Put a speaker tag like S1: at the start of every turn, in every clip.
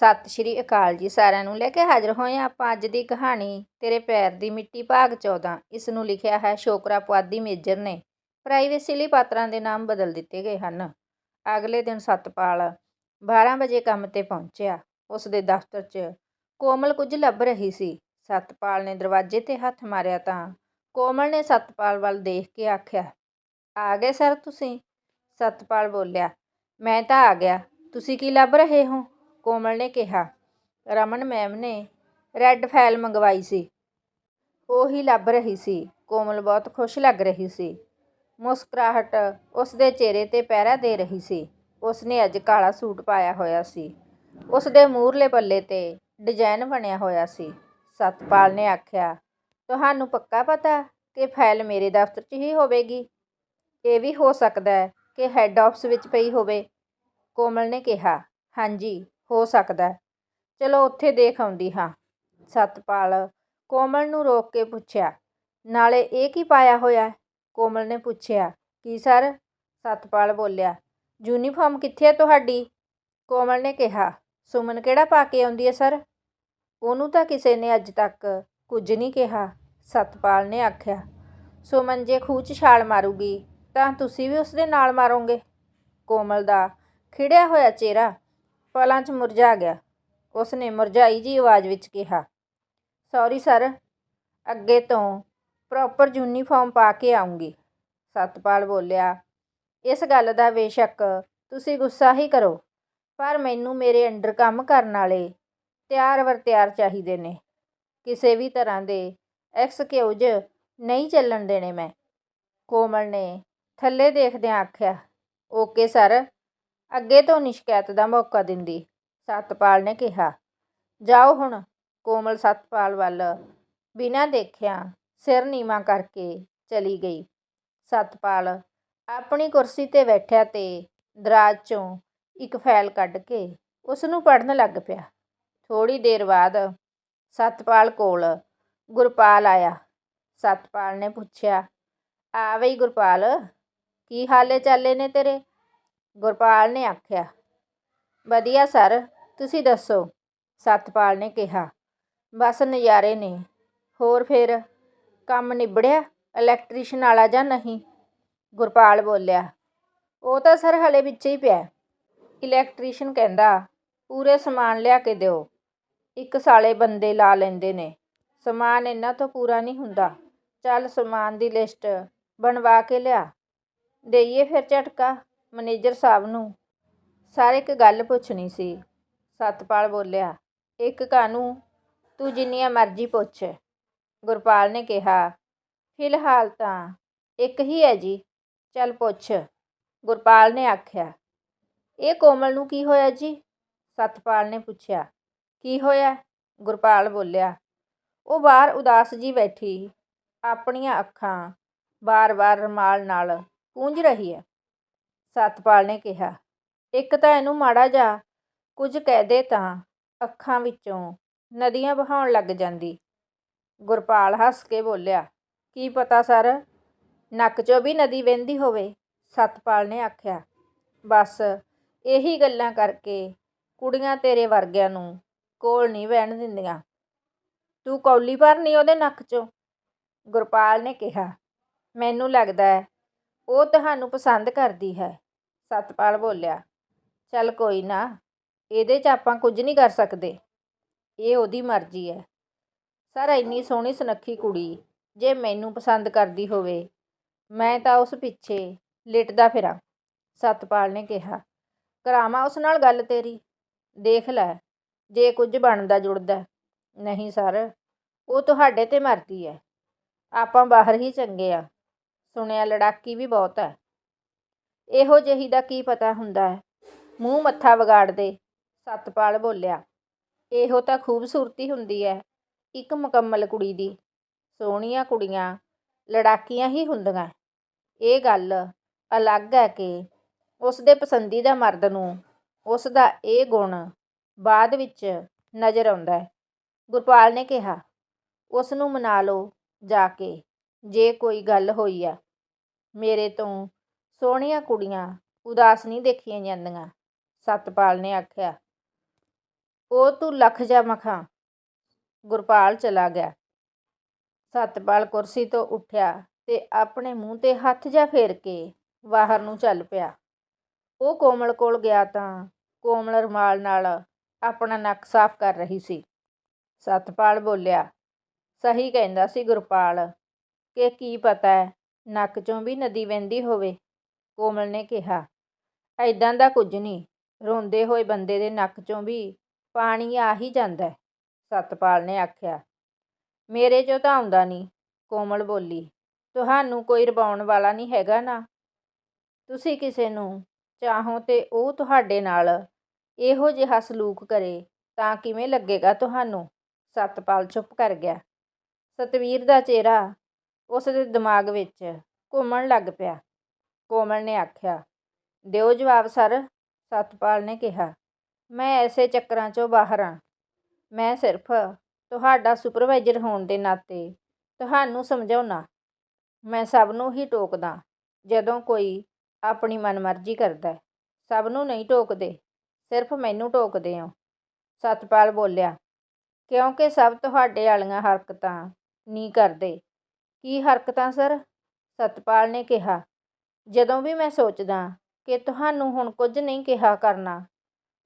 S1: ਸਤਿ ਸ਼੍ਰੀ ਅਕਾਲ ਜੀ ਸਾਰਿਆਂ ਨੂੰ। ਲੈ ਕੇ ਹਾਜ਼ਰ ਹੋਏ ਹਾਂ ਆਪਾਂ ਅੱਜ ਦੀ ਕਹਾਣੀ, ਤੇਰੇ ਪੈਰ ਦੀ ਮਿੱਟੀ ਭਾਗ 14 ਇਸ ਨੂੰ ਲਿਖਿਆ ਹੈ ਸ਼ੋਕਰਾ ਪੁਆਧੀ ਮੇਜਰ ਨੇ। ਪ੍ਰਾਈਵੇਸੀ ਲਈ ਪਾਤਰਾਂ ਦੇ ਨਾਮ ਬਦਲ ਦਿੱਤੇ ਗਏ ਹਨ। ਅਗਲੇ ਦਿਨ ਸਤਪਾਲ 12 ਵਜੇ ਕੰਮ ਤੇ ਪਹੁੰਚਿਆ। ਉਸ ਦੇ ਦਫ਼ਤਰ 'ਚ ਕੋਮਲ ਕੁਝ ਲੱਭ ਰਹੀ ਸੀ। ਸਤਪਾਲ ਨੇ ਦਰਵਾਜ਼ੇ ਤੇ ਹੱਥ ਮਾਰਿਆ ਤਾਂ ਕੋਮਲ ਨੇ ਸਤਪਾਲ ਵੱਲ ਦੇਖ ਕੇ ਆਖਿਆ, ਆ ਗਏ ਸਰ ਤੁਸੀਂ? ਸਤਪਾਲ ਬੋਲਿਆ, ਮੈਂ ਤਾਂ ਆ ਗਿਆ। ਤੁਸੀਂ ਕੀ ਲੱਭ ਰਹੇ ਹੋ? ਕੋਮਲ ਨੇ ਕਿਹਾ, ਰਮਨ ਮੈਮ ਨੇ ਰੈੱਡ ਫਾਈਲ ਮੰਗਵਾਈ ਸੀ। ਉਹ ਹੀ ਲੱਭ ਰਹੀ ਸੀ। ਕੋਮਲ ਬਹੁਤ ਖੁਸ਼ ਲੱਗ ਰਹੀ ਸੀ। ਮੁਸਕਰਾਹਟ ਉਸ ਦੇ ਚਿਹਰੇ ਤੇ ਪਹਿਰਾ ਦੇ ਰਹੀ ਸੀ। ਉਸ ਨੇ ਅੱਜ ਕਾਲਾ ਸੂਟ ਪਾਇਆ ਹੋਇਆ ਸੀ। ਉਸ ਦੇ ਮੂਹਰਲੇ ਪੱਲੇ ਤੇ ਡਿਜ਼ਾਈਨ ਬਣਿਆ ਹੋਇਆ ਸੀ। ਸਤਪਾਲ ਨੇ ਆਖਿਆ, ਤੁਹਾਨੂੰ ਪੱਕਾ ਪਤਾ ਕਿ ਫਾਈਲ ਮੇਰੇ ਦਫ਼ਤਰ 'ਚ ਹੀ ਹੋਵੇਗੀ? ਇਹ ਵੀ ਹੋ ਸਕਦਾ ਹੈ ਕਿ ਹੈੱਡ ਆਫਿਸ ਵਿੱਚ ਪਈ ਹੋਵੇ। ਕੋਮਲ ਨੇ ਕਿਹਾ, ਹਾਂਜੀ ਹੋ ਸਕਦਾ ਚਲੋ ਉੱਥੇ ਦੇਖ ਆਉਂਦੀ ਹਾਂ। ਸਤਪਾਲ ਕੋਮਲ ਨੂੰ ਰੋਕ ਕੇ ਪੁੱਛਿਆ, ਨਾਲੇ ਇਹ ਕੀ ਪਾਇਆ ਹੋਇਆ ਕੋਮਲ ਨੇ ਪੁੱਛਿਆ, ਕੀ ਸਰ? ਸਤਪਾਲ ਬੋਲਿਆ, ਯੂਨੀਫਾਰਮ ਕਿੱਥੇ ਹੈ ਤੁਹਾਡੀ? ਕੋਮਲ ਨੇ ਕਿਹਾ, ਸੁਮਨ ਕਿਹੜਾ ਪਾ ਕੇ ਆਉਂਦੀ ਹੈ ਸਰ? ਉਹਨੂੰ ਤਾਂ ਕਿਸੇ ਨੇ ਅੱਜ ਤੱਕ ਕੁਝ ਨਹੀਂ ਕਿਹਾ, ਸਤਪਾਲ ਨੇ ਆਖਿਆ, ਸੁਮਨ ਜੇ ਖੂਹ 'ਚ ਛਾਲ ਮਾਰੂਗੀ, ਤਾਂ ਤੁਸੀਂ ਵੀ ਉਸ ਦੇ ਨਾਲ ਮਾਰੋਗੇ? ਕੋਮਲ ਦਾ ਖਿੜਿਆ ਹੋਇਆ ਚਿਹਰਾ ਪਲਾਂ 'ਚ ਮੁਰਝਾ ਗਿਆ। ਉਸ ਨੇ ਮੁਰਝਾਈ ਜੀ ਆਵਾਜ਼ ਵਿੱਚ ਕਿਹਾ ਸੌਰੀ ਸਰ ਅੱਗੇ ਤੋਂ ਪ੍ਰੋਪਰ ਯੂਨੀਫਾਰਮ ਪਾ ਕੇ ਆਉਂਗੀ ਸਤਪਾਲ ਬੋਲਿਆ, ਇਸ ਗੱਲ ਦਾ ਬੇਸ਼ੱਕ ਤੁਸੀਂ ਗੁੱਸਾ ਹੀ ਕਰੋ, ਪਰ ਮੈਨੂੰ ਮੇਰੇ ਅੰਡਰ ਕੰਮ ਕਰਨ ਵਾਲੇ ਤਿਆਰ ਵਰ ਤਿਆਰ ਚਾਹੀਦੇ ਨੇ। ਕਿਸੇ ਵੀ ਤਰ੍ਹਾਂ ਦੇ ਐਕਸਕਿਊਜ਼ ਨਹੀਂ ਚੱਲਣ ਦੇਣੇ ਮੈਂ। ਕੋਮਲ ਨੇ ਥੱਲੇ ਦੇਖਦਿਆਂ ਆਖਿਆ ਓਕੇ ਸਰ ਅੱਗੇ ਤੋਂ ਨਹੀਂ ਸ਼ਿਕਾਇਤ ਦਾ ਮੌਕਾ ਦਿੰਦੀ। ਸਤਪਾਲ ਨੇ ਕਿਹਾ, ਜਾਓ ਹੁਣ, ਕੋਮਲ ਸਤਪਾਲ ਵੱਲ। ਬਿਨਾਂ ਦੇਖਿਆ ਸਿਰ ਨੀਵਾਂ ਕਰਕੇ ਚਲੀ ਗਈ। ਸਤਪਾਲ ਆਪਣੀ ਕੁਰਸੀ ਤੇ ਬੈਠਿਆ ਤੇ ਦਰਾਜ਼ 'ਚੋਂ ਇੱਕ ਫਾਈਲ ਕੱਢ ਕੇ ਉਸ ਨੂੰ ਪੜ੍ਹਨ ਲੱਗ ਪਿਆ। ਥੋੜੀ ਦੇਰ ਬਾਅਦ ਸਤਪਾਲ ਕੋਲ ਗੁਰਪਾਲ ਆਇਆ। ਸਤਪਾਲ ਨੇ ਪੁੱਛਿਆ, ਆ ਬਈ ਗੁਰਪਾਲ, ਕੀ ਹਾਲੇ ਚਾਲੇ ਨੇ ਤੇਰੇ? ਗੁਰਪਾਲ ਨੇ ਆਖਿਆ, ਵਧੀਆ ਸਰ, ਤੁਸੀਂ ਦੱਸੋ। ਸਤਪਾਲ ਨੇ ਕਿਹਾ, ਬਸ ਨਜ਼ਾਰੇ ਨੇ। ਹੋਰ ਫਿਰ ਕੰਮ ਨਿਬੜਿਆ, ਇਲੈਕਟ੍ਰੀਸ਼ਨ ਵਾਲਾ ਜਾਂ ਨਹੀਂ? ਗੁਰਪਾਲ ਬੋਲਿਆ, ਉਹ ਤਾਂ ਸਰ ਹਲੇ ਵਿੱਚ ਹੀ ਪਿਆ। ਇਲੈਕਟ੍ਰੀਸ਼ਨ ਕਹਿੰਦਾ, ਪੂਰੇ ਸਮਾਨ ਲਿਆ ਕੇ ਦਿਓ। ਇੱਕ ਸਾਲੇ ਬੰਦੇ ਲਾ ਲੈਂਦੇ ਨੇ। ਸਮਾਨ ਇਹਨਾਂ ਤੋਂ ਪੂਰਾ ਨਹੀਂ ਹੁੰਦਾ। ਚੱਲ ਸਮਾਨ ਦੀ ਲਿਸਟ ਬਣਵਾ ਕੇ ਲਿਆ। ਦੇਈਏ ਫਿਰ ਝਟਕਾ। ਮੈਨੇਜਰ ਸਾਹਿਬ ਨੂੰ ਸਰ ਇੱਕ ਗੱਲ ਪੁੱਛਣੀ ਸੀ। ਸਤਪਾਲ ਬੋਲਿਆ, ਇੱਕ ਕਾਨੂੰ, ਤੂੰ ਜਿੰਨੀਆਂ ਮਰਜ਼ੀ ਪੁੱਛ। ਗੁਰਪਾਲ ਨੇ ਕਿਹਾ, ਫਿਲਹਾਲ ਤਾਂ ਇੱਕ ਹੀ ਹੈ ਜੀ, ਚੱਲ ਪੁੱਛ। ਗੁਰਪਾਲ ਨੇ ਆਖਿਆ, ਇਹ ਕੋਮਲ ਨੂੰ ਕੀ ਹੋਇਆ ਜੀ? ਸਤਪਾਲ ਨੇ ਪੁੱਛਿਆ, ਕੀ ਹੋਇਆ? ਗੁਰਪਾਲ ਬੋਲਿਆ, ਉਹ ਬਾਹਰ ਉਦਾਸ ਜੀ ਬੈਠੀ, ਆਪਣੀਆਂ ਅੱਖਾਂ ਬਾਰ-ਬਾਰ ਰਮਾਲ ਨਾਲ ਪੂੰਝ ਰਹੀ ਹੈ। ਸਤਪਾਲ ਨੇ ਕਿਹਾ, ਇੱਕ ਤਾਂ ਇਹਨੂੰ ਮਾੜਾ ਜਾ ਕੁਝ ਕਹਿ ਦੇ ਤਾਂ ਅੱਖਾਂ ਵਿੱਚੋਂ ਨਦੀਆਂ ਵਹਾਉਣ ਲੱਗ ਜਾਂਦੀ। ਗੁਰਪਾਲ ਹੱਸ ਕੇ ਬੋਲਿਆ, ਕੀ ਪਤਾ ਸਰ, ਨੱਕ 'ਚੋਂ ਵੀ ਨਦੀ ਵਹਿੰਦੀ ਹੋਵੇ? ਸਤਪਾਲ ਨੇ ਆਖਿਆ, ਬਸ ਇਹੀ ਗੱਲਾਂ ਕਰਕੇ ਕੁੜੀਆਂ ਤੇਰੇ ਵਰਗਿਆਂ ਨੂੰ ਕੋਲ ਨਹੀਂ ਬਹਿਣ ਦਿੰਦੀਆਂ। ਤੂੰ ਕੌਲੀ ਭਰਨੀ ਉਹਦੇ ਨੱਕ 'ਚੋਂ? ਗੁਰਪਾਲ ਨੇ ਕਿਹਾ, ਮੈਨੂੰ ਲੱਗਦਾ ਉਹ ਤੁਹਾਨੂੰ ਪਸੰਦ ਕਰਦੀ ਹੈ। ਸਤਪਾਲ ਬੋਲਿਆ, ਚੱਲ ਕੋਈ ਨਾ, ਇਹਦੇ 'ਚ ਆਪਾਂ ਕੁਝ ਨਹੀਂ ਕਰ ਸਕਦੇ। ਇਹ ਉਹਦੀ ਮਰਜ਼ੀ ਹੈ। ਸਰ, ਇੰਨੀ ਸੋਹਣੀ ਸੁਨੱਖੀ ਕੁੜੀ, ਜੇ ਮੈਨੂੰ ਪਸੰਦ ਕਰਦੀ ਹੋਵੇ, ਮੈਂ ਤਾਂ ਉਸ ਪਿੱਛੇ ਲਿਟਦਾ ਫਿਰਾਂ, ਸਤਪਾਲ ਨੇ ਕਿਹਾ। ਕਰਾਵਾਂ ਉਸ ਨਾਲ ਗੱਲ ਤੇਰੀ? ਦੇਖ ਲੈ, ਜੇ ਕੁਝ ਬਣਦਾ ਜੁੜਦਾ। ਨਹੀਂ ਸਰ, ਉਹ ਤੁਹਾਡੇ ਤੇ ਮਰਦੀ ਹੈ। ਆਪਾਂ ਬਾਹਰ ਹੀ ਚੰਗੇ ਆ। ਸੁਣਿਆ ਲੜਾਕੀ ਵੀ ਬਹੁਤ ਹੈ। ਇਹੋ ਜਿਹੀ ਦਾ ਕੀ ਪਤਾ ਹੁੰਦਾ ਹੈ? ਮੂੰਹ ਮੱਥਾ ਵਿਗਾੜ ਦੇ, ਸਤਪਾਲ ਬੋਲਿਆ, ਇਹੋ ਤਾਂ ਖੂਬਸੂਰਤੀ ਹੁੰਦੀ ਹੈ, ਇੱਕ ਮੁਕੰਮਲ ਕੁੜੀ ਦੀ, ਸੋਹਣੀਆਂ ਕੁੜੀਆਂ, ਲੜਾਕੀਆਂ ਹੀ ਹੁੰਦੀਆਂ। ਇਹ ਗੱਲ ਅਲੱਗ ਹੈ ਕਿ ਉਸ ਦੇ ਪਸੰਦੀਦਾ ਮਰਦ ਨੂੰ ਉਸ ਦਾ ਇਹ ਗੁਣ ਬਾਅਦ ਵਿੱਚ ਨਜ਼ਰ ਆਉਂਦਾ ਹੈ। ਗੁਰਪਾਲ ਨੇ ਕਿਹਾ ਉਸ ਨੂੰ ਮਨਾ ਲਓ ਜਾ ਕੇ, ਜੇ ਕੋਈ ਗੱਲ ਹੋਈ ਆ ਮੇਰੇ ਤੋਂ ਸੋਹਣੀਆਂ ਕੁੜੀਆਂ ਉਦਾਸ ਨਹੀਂ ਦੇਖੀਆਂ ਜਾਂਦੀਆਂ। ਸਤਪਾਲ ਨੇ ਆਖਿਆ, ਉਹ ਤੂੰ ਲੱਖ ਜਾ ਮਖਾਂ। ਗੁਰਪਾਲ ਚਲਾ ਗਿਆ। ਸਤਪਾਲ ਕੁਰਸੀ ਤੋਂ ਉੱਠਿਆ ਤੇ ਆਪਣੇ ਮੂੰਹ ਤੇ ਹੱਥ ਜਾ ਫੇਰ ਕੇ ਬਾਹਰ ਨੂੰ ਚੱਲ ਪਿਆ। ਉਹ ਕੋਮਲ ਕੋਲ ਗਿਆ ਤਾਂ ਕੋਮਲ ਰੁਮਾਲ ਨਾਲ ਆਪਣਾ ਨੱਕ ਸਾਫ਼ ਕਰ ਰਹੀ ਸੀ। ਸਤਪਾਲ ਬੋਲਿਆ, ਸਹੀ ਕਹਿੰਦਾ ਸੀ ਗੁਰਪਾਲ, ਕਿ ਕੀ ਪਤਾ ਹੈ ਨੱਕ ਚੋਂ ਵੀ ਨਦੀ ਵਹਿੰਦੀ ਹੋਵੇ, ਕੋਮਲ ਨੇ ਕਿਹਾ। ਐਦਾਂ ਦਾ ਕੁਝ ਨਹੀਂ ਰੋਂਦੇ ਹੋਏ ਬੰਦੇ ਦੇ ਨੱਕ ਚੋਂ ਵੀ ਪਾਣੀ ਆ ਹੀ ਜਾਂਦਾ ਸਤਪਾਲ ਨੇ ਆਖਿਆ। ਮੇਰੇ ਚੋਂ ਤਾਂ ਆਉਂਦਾ ਨਹੀਂ ਕੋਮਲ ਬੋਲੀ। ਤੁਹਾਨੂੰ ਕੋਈ ਰਵਾਉਣ ਵਾਲਾ ਨਹੀਂ ਹੈਗਾ ਨਾ। ਤੁਸੀਂ ਕਿਸੇ ਨੂੰ ਚਾਹੋ ਤੇ ਉਹ ਤੁਹਾਡੇ ਨਾਲ ਇਹੋ ਜਿਹਾ ਸਲੂਕ ਕਰੇ, ਤਾਂ ਕਿਵੇਂ ਲੱਗੇਗਾ ਤੁਹਾਨੂੰ? ਸਤਪਾਲ ਚੁੱਪ ਕਰ ਗਿਆ। ਸਤਵੀਰ ਦਾ ਚਿਹਰਾ ਉਸ ਦੇ ਦਿਮਾਗ ਵਿੱਚ ਘੁੰਮਣ ਲੱਗ ਪਿਆ। ਕੋਮਲ ਨੇ ਆਖਿਆ, ਦਿਓ ਜਵਾਬ, ਸਰ, ਸਤਪਾਲ ਨੇ ਕਿਹਾ। ਮੈਂ ਐਸੇ ਚੱਕਰਾਂ 'ਚੋਂ ਬਾਹਰ ਹਾਂ ਮੈਂ ਸਿਰਫ ਤੁਹਾਡਾ ਸੁਪਰਵਾਈਜ਼ਰ ਹੋਣ ਦੇ ਨਾਤੇ ਤੁਹਾਨੂੰ ਸਮਝਾਉਣਾ ਮੈਂ ਸਭ ਨੂੰ ਹੀ ਟੋਕਦਾ ਜਦੋਂ ਕੋਈ ਆਪਣੀ ਮਨਮਰਜ਼ੀ ਕਰਦਾ ਸਭ ਨੂੰ ਨਹੀਂ ਟੋਕਦੇ, ਸਿਰਫ ਮੈਨੂੰ ਟੋਕਦੇ ਹੋ ਸਤਪਾਲ ਬੋਲਿਆ, ਕਿਉਂਕਿ ਸਭ ਤੁਹਾਡੇ ਵਾਲੀਆਂ ਹਰਕਤਾਂ ਨਹੀਂ ਕਰਦੇ। ਕੀ ਹਰਕਤਾਂ, ਸਰ? ਸਤਪਾਲ ਨੇ ਕਿਹਾ, ਜਦੋਂ ਵੀ ਮੈਂ ਸੋਚਦਾ ਕਿ ਤੁਹਾਨੂੰ ਹੁਣ ਕੁਝ ਨਹੀਂ ਕਿਹਾ ਕਰਨਾ,